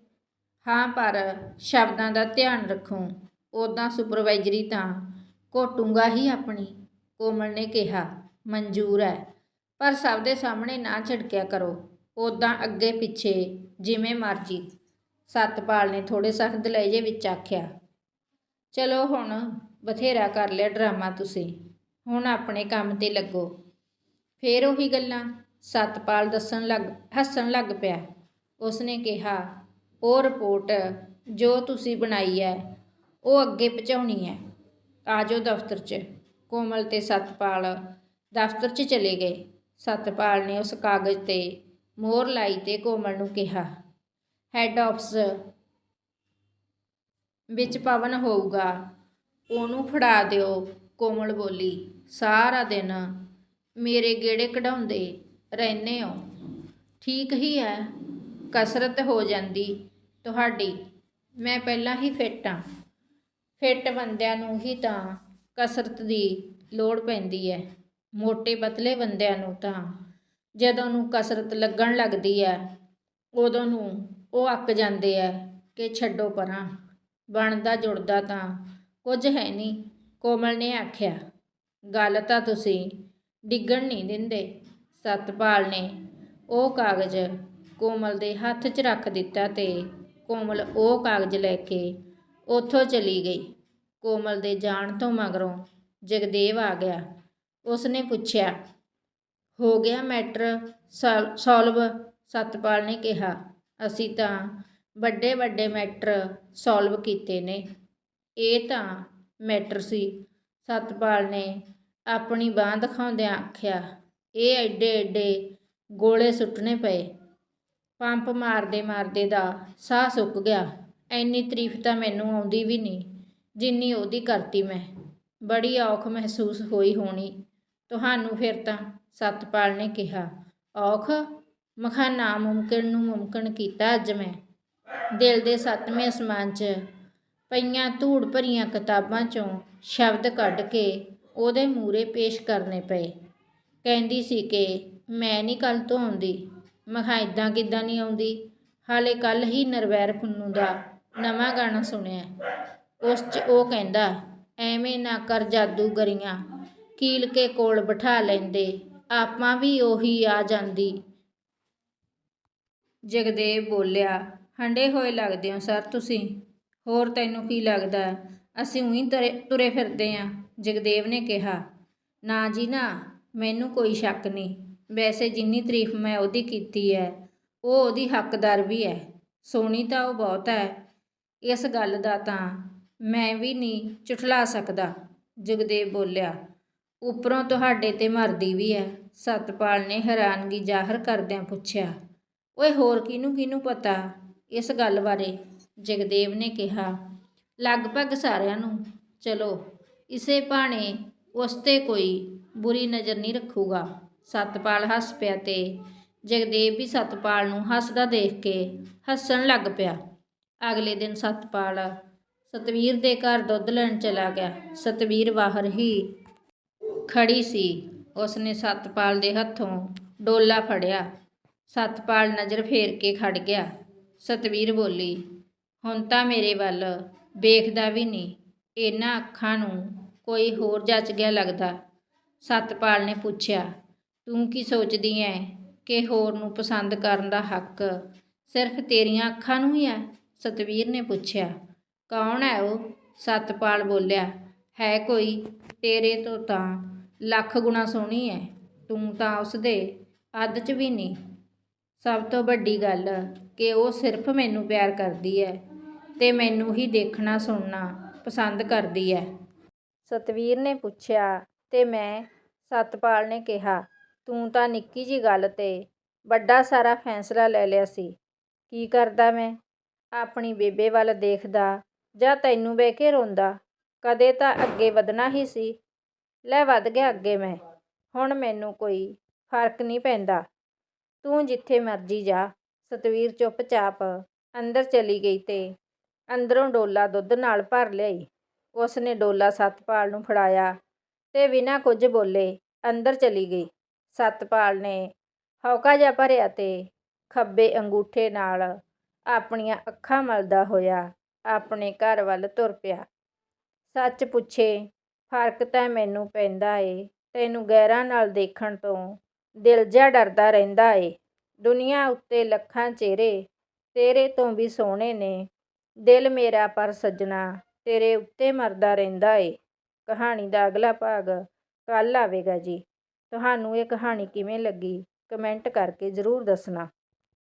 S1: ਹਾਂ, ਪਰ ਸ਼ਬਦਾਂ ਦਾ ਧਿਆਨ ਰੱਖੋ। ਉਦਾਂ ਸੁਪਰਵਾਈਜ਼ਰੀ ਤਾਂ ਘੋਟੂੰਗਾ ਹੀ ਆਪਣੀ, ਕੋਮਲ ਨੇ ਕਿਹਾ। ਮਨਜ਼ੂਰ ਹੈ ਪਰ ਸਭ ਦੇ ਸਾਹਮਣੇ ਨਾ ਝਟਕਿਆ ਕਰੋ। ਉਦਾਂ ਅੱਗੇ ਪਿੱਛੇ ਜਿਵੇਂ ਮਰਜ਼ੀ। ਸਤਪਾਲ ਨੇ ਥੋੜੇ ਸਖਤ ਲਹਿਜੇ ਵਿੱਚ ਆਖਿਆ, ਚਲੋ ਹੁਣ ਬਥੇਰਾ ਕਰ ਲਿਆ ਡਰਾਮਾ ਤੁਸੀਂ, ਹੁਣ ਆਪਣੇ ਕੰਮ ਤੇ ਲੱਗੋ। ਫੇਰ ਉਹੀ ਗੱਲਾਂ ਸਤਪਾਲ ਦੱਸਣ ਲੱਗ, ਹੱਸਣ ਲੱਗ ਪਿਆ। ਉਸਨੇ ਕਿਹਾ, ਉਹ ਰਿਪੋਰਟ ਜੋ ਤੁਸੀਂ ਬਣਾਈ ਹੈ ਉਹ ਅੱਗੇ ਪਹੁੰਚਾਉਣੀ ਹੈ ਆਜੋ ਦਫ਼ਤਰ 'ਚ। ਕੋਮਲ ਤੇ ਸਤਪਾਲ ਦਫ਼ਤਰ 'ਚ ਚਲੇ ਗਏ। ਸਤਪਾਲ ਨੇ ਉਸ ਕਾਗਜ਼ ਤੇ ਮੋਹਰ ਲਾਈ ਤੇ ਕੋਮਲ ਨੂੰ ਕਿਹਾ ਹੈੱਡ ਆਫਿਸ ਵਿੱਚ ਪਵਨ ਹੋਊਗਾ। ਉਹਨੂੰ ਫੜਾ ਦਿਓ ਕੋਮਲ ਬੋਲੀ। ਸਾਰਾ ਦਿਨ ਮੇਰੇ ਗੇੜੇ ਕਢਾਉਂਦੇ ਰਹਿੰਦੇ ਹੋ। ਠੀਕ ਹੀ ਹੈ। ਕਸਰਤ ਹੋ ਜਾਂਦੀ ਤੁਹਾਡੀ। ਮੈਂ ਪਹਿਲਾਂ ਹੀ ਫਿੱਟ ਹਾਂ। ਫਿੱਟ ਬੰਦਿਆਂ ਨੂੰ ਹੀ ਤਾਂ ਕਸਰਤ ਦੀ ਲੋੜ ਪੈਂਦੀ ਹੈ। ਮੋਟੇ ਪਤਲੇ ਬੰਦਿਆਂ ਨੂੰ ਤਾਂ। ਜਦੋਂ ਨੂੰ ਕਸਰਤ ਲੱਗਣ ਲੱਗਦੀ ਹੈ, ਉਦੋਂ ਨੂੰ ਉਹ ਅੱਕ ਜਾਂਦੇ ਆ ਕਿ ਛੱਡੋ ਪਰਾਂ, ਬਣਦਾ ਜੁੜਦਾ ਤਾਂ, ਕੁਝ ਹੈ ਨਹੀਂ। ਕੋਮਲ ਨੇ ਆਖਿਆ, ਗੱਲ ਤਾਂ ਤੁਸੀਂ ਡਿੱਗਣ ਨਹੀਂ ਦਿੰਦੇ। ਸਤਪਾਲ ਨੇ ਉਹ ਕਾਗਜ਼ ਕੋਮਲ ਦੇ ਹੱਥ 'ਚ ਰੱਖ ਦਿੱਤਾ ਤੇ ਕੋਮਲ ਉਹ ਕਾਗਜ਼ ਲੈ ਕੇ ਉੱਥੋਂ ਚਲੀ ਗਈ। ਕੋਮਲ ਦੇ ਜਾਣ ਤੋਂ ਮਗਰੋਂ ਜਗਦੇਵ ਆ ਗਿਆ। ਉਸਨੇ ਪੁੱਛਿਆ, ਹੋ ਗਿਆ ਮੈਟਰ ਸੋਲਵ? ਸਤਪਾਲ ਨੇ ਕਿਹਾ ਅਸੀਂ ਤਾਂ ਵੱਡੇ ਵੱਡੇ ਮੈਟਰ ਸੋਲਵ ਕੀਤੇ ਨੇ। ਇਹ ਤਾਂ ਮੈਟਰ ਸੀ। ਸਤਪਾਲ ਨੇ ਆਪਣੀ ਬਾਂਹ ਦਿਖਾਉਂਦਿਆਂ ਆਖਿਆ, ਇਹ ਐਡੇ ਐਡੇ ਗੋਲੇ ਸੁੱਟਣੇ ਪਏ। ਪੰਪ ਮਾਰਦੇ ਮਾਰਦੇ ਦਾ ਸਾਹ ਸੁੱਕ ਗਿਆ। ਐਨੀ ਤਾਰੀਫ ਤਾਂ ਮੈਨੂੰ ਆਉਂਦੀ ਵੀ ਨਹੀਂ, ਜਿੰਨੀ ਉਹਦੀ ਕਰਤੀ ਮੈਂ। ਬੜੀ ਔਖ ਮਹਿਸੂਸ ਹੋਈ ਹੋਣੀ। ਤੁਹਾਨੂੰ ਫਿਰ ਤਾਂ ਸਤਪਾਲ ਨੇ ਕਿਹਾ, ਔਖ? ਮਖਾ ਨਾਮੁਮਕਿਨ ਨੂੰ ਮੁਮਕਿਨ ਕੀਤਾ ਅੱਜ ਮੈਂ। ਦਿਲ ਦੇ ਸੱਤਵੇਂ ਅਸਮਾਨ 'ਚ ਪਈਆਂ ਧੂੜ ਭਰੀਆਂ ਕਿਤਾਬਾਂ 'ਚੋਂ ਸ਼ਬਦ ਕੱਢ ਕੇ ਉਹਦੇ ਮੂਰੇ ਪੇਸ਼ ਕਰਨੇ ਪਏ। ਕਹਿੰਦੀ ਸੀ ਕਿ ਮੈਂ ਨਹੀਂ ਕੱਲ ਤੋਂ ਆਉਂਦੀ। ਮੈਂ ਕਿਹਾ ਇਦਾਂ ਕਿੱਦਾਂ ਨਹੀਂ ਆਉਂਦੀ? ਹਾਲੇ ਕੱਲ ਹੀ ਨਰਵੈਰ ਪੁੰਨੂ ਦਾ ਨਵਾਂ ਗਾਣਾ ਸੁਣਿਆ। ਉਸ 'ਚ ਉਹ ਕਹਿੰਦਾ, ਐਵੇਂ ਨਾ ਕਰ ਜਾਦੂਗਰੀਆਂ ਕੀਲ ਕੇ ਕੋਲ ਬਿਠਾ ਲੈਂਦੇ। ਆਪਾਂ ਵੀ ਉਹੀ ਆ ਜਾਂਦੀ। ਜਗਦੇਵ ਬੋਲਿਆ ਹੰਡੇ ਹੋਏ ਲੱਗਦੇ ਹੋ ਸਰ ਤੁਸੀਂ। ਹੋਰ ਤੈਨੂੰ ਕੀ ਲੱਗਦਾ? ਅਸੀਂ ਉਹੀ ਤੁਰੇ ਤੁਰੇ ਫਿਰਦੇ ਆਂ, ਜਗਦੇਵ ਨੇ ਕਿਹਾ। ਨਾ ਜੀ ਨਾ, ਮੈਨੂੰ ਕੋਈ ਸ਼ੱਕ ਨਹੀਂ। ਵੈਸੇ ਜਿੰਨੀ ਤਾਰੀਫ ਮੈਂ ਉਹਦੀ ਕੀਤੀ ਹੈ ਉਹ ਉਹਦੀ ਹੱਕਦਾਰ ਵੀ ਹੈ ਸੋਹਣੀ ਤਾਂ ਉਹ ਬਹੁਤ ਹੈ ਇਸ ਗੱਲ ਦਾ ਤਾਂ ਮੈਂ ਵੀ ਨਹੀਂ ਝੁਠਲਾ ਸਕਦਾ, ਜਗਦੇਵ ਬੋਲਿਆ। ਉੱਪਰੋਂ ਤੁਹਾਡੇ ਤੇ ਮਰਦੀ ਵੀ ਹੈ ਸਤਪਾਲ ਨੇ ਹੈਰਾਨਗੀ ਜ਼ਾਹਰ ਕਰਦਿਆਂ ਪੁੱਛਿਆ। ਓਏ ਹੋਰ ਕਿਹਨੂੰ ਕਿਹਨੂੰ ਪਤਾ ਇਸ ਗੱਲ ਬਾਰੇ? ਜਗਦੇਵ ਨੇ ਕਿਹਾ, ਲਗਭਗ ਸਾਰਿਆਂ ਨੂੰ, ਚਲੋ, ਇਸੇ ਭਾਣੇ ਉਸ ਤੇ ਕੋਈ ਬੁਰੀ ਨਜ਼ਰ ਨਹੀਂ ਰੱਖੂਗਾ। ਸਤਪਾਲ ਹੱਸ ਪਿਆ ਤੇ ਜਗਦੇਵ ਵੀ ਸਤਪਾਲ ਨੂੰ ਹੱਸਦਾ ਦੇਖ ਕੇ ਹੱਸਣ ਲੱਗ ਪਿਆ। ਅਗਲੇ ਦਿਨ ਸਤਪਾਲ ਸਤਵੀਰ ਦੇ ਘਰ ਦੁੱਧ ਲੈਣ ਚਲਾ ਗਿਆ। ਸਤਵੀਰ ਬਾਹਰ ਹੀ ਖੜੀ ਸੀ। ਉਸਨੇ ਸਤਪਾਲ ਦੇ ਹੱਥੋਂ ਡੋਲਾ ਫੜਿਆ। ਸਤਪਾਲ ਨਜ਼ਰ ਫੇਰ ਕੇ ਖੜ ਗਿਆ। ਸਤਵੀਰ ਬੋਲੀ, ਹੁਣ ਤਾਂ ਮੇਰੇ ਵੱਲ ਵੇਖਦਾ ਵੀ ਨਹੀਂ। ਇਹਨਾਂ ਅੱਖਾਂ ਨੂੰ ਕੋਈ ਹੋਰ ਜੱਚ ਗਿਆ ਲੱਗਦਾ। ਸਤਪਾਲ ਨੇ ਪੁੱਛਿਆ, ਤੂੰ ਕੀ ਸੋਚਦੀ ਐ ਕਿ ਹੋਰ ਨੂੰ ਪਸੰਦ ਕਰਨ ਦਾ ਹੱਕ ਸਿਰਫ ਤੇਰੀਆਂ ਅੱਖਾਂ ਨੂੰ ਹੀ ਹੈ ਸਤਵੀਰ ਨੇ ਪੁੱਛਿਆ, ਕੌਣ ਹੈ ਉਹ? ਸਤਪਾਲ ਬੋਲਿਆ, ਹੈ ਕੋਈ, ਤੇਰੇ ਤੋਂ ਤਾਂ ਲੱਖ ਗੁਣਾ ਸੋਹਣੀ ਹੈ ਤੂੰ ਤਾਂ ਉਸਦੇ ਅੱਧ 'ਚ ਵੀ ਨਹੀਂ। ਸਭ ਤੋਂ ਵੱਡੀ ਗੱਲ ਕਿ ਉਹ ਸਿਰਫ ਮੈਨੂੰ ਪਿਆਰ ਕਰਦੀ ਹੈ ਅਤੇ ਮੈਨੂੰ ਹੀ ਦੇਖਣਾ, ਸੁਣਨਾ ਪਸੰਦ ਕਰਦੀ ਹੈ। ਸਤਵੀਰ ਨੇ ਪੁੱਛਿਆ ਅਤੇ ਮੈਂ? ਸਤਪਾਲ ਨੇ ਕਿਹਾ, ਤੂੰ ਤਾਂ ਨਿੱਕੀ ਜੀ ਗੱਲ ਤੇ ਵੱਡਾ ਸਾਰਾ ਫੈਸਲਾ ਲੈ ਲਿਆ ਸੀ। ਕੀ ਕਰਦਾ ਮੈਂ? ਆਪਣੀ ਬੇਬੇ ਵੱਲ ਦੇਖਦਾ ਜਾਂ ਤੈਨੂੰ ਬਹਿ ਕੇ ਰੋਂਦਾ? ਕਦੇ ਤਾਂ ਅੱਗੇ ਵਧਣਾ ਹੀ ਸੀ। ਲੈ ਵੱਧ ਗਿਆ ਅੱਗੇ ਮੈਂ। ਹੁਣ ਮੈਨੂੰ ਕੋਈ ਫ਼ਰਕ ਨਹੀਂ ਪੈਂਦਾ। ਤੂੰ ਜਿੱਥੇ ਮਰਜ਼ੀ ਜਾ। ਸਤਵੀਰ ਚੁੱਪਚਾਪ ਅੰਦਰ ਚਲੀ ਗਈ ਤੇ ਅੰਦਰੋਂ ਡੋਲਾ ਦੁੱਧ ਨਾਲ ਭਰ ਲਿਆਈ। ਉਸ ਨੇ ਡੋਲਾ ਸਤਪਾਲ ਨੂੰ ਫੜਾਇਆ ਤੇ ਬਿਨਾਂ ਕੁਝ ਬੋਲੇ ਅੰਦਰ ਚਲੀ ਗਈ। ਸਤਪਾਲ ਨੇ ਹੌਕਾ ਜਿਹਾ ਭਰਿਆ ਤੇ ਖੱਬੇ ਅੰਗੂਠੇ ਨਾਲ ਆਪਣੀਆਂ ਅੱਖਾਂ ਮਲਦਾ ਹੋਇਆ ਆਪਣੇ ਘਰ ਵੱਲ ਤੁਰ ਪਿਆ। ਸੱਚ ਪੁੱਛੇ, ਫ਼ਰਕ ਤਾਂ ਮੈਨੂੰ ਪੈਂਦਾ ਏ। ਤੈਨੂੰ ਗਹਿਰਾਂ ਨਾਲ ਦੇਖਣ ਤੋਂ ਦਿਲ ਜਿਹਾ ਡਰਦਾ ਰਹਿੰਦਾ ਏ। ਦੁਨੀਆ ਉੱਤੇ ਲੱਖਾਂ ਚਿਹਰੇ, ਤੇਰੇ ਤੋਂ ਵੀ ਸੋਹਣੇ ਨੇ। ਦਿਲ ਮੇਰਾ ਪਰ ਸੱਜਣਾ, ਤੇਰੇ ਉੱਤੇ ਮਰਦਾ ਰਹਿੰਦਾ ਏ। ਕਹਾਣੀ ਦਾ ਅਗਲਾ ਭਾਗ ਕੱਲ ਆਵੇਗਾ ਜੀ। ਤੁਹਾਨੂੰ ਇਹ ਕਹਾਣੀ ਕਿਵੇਂ ਲੱਗੀ, ਕਮੈਂਟ ਕਰਕੇ ਜ਼ਰੂਰ ਦੱਸਣਾ।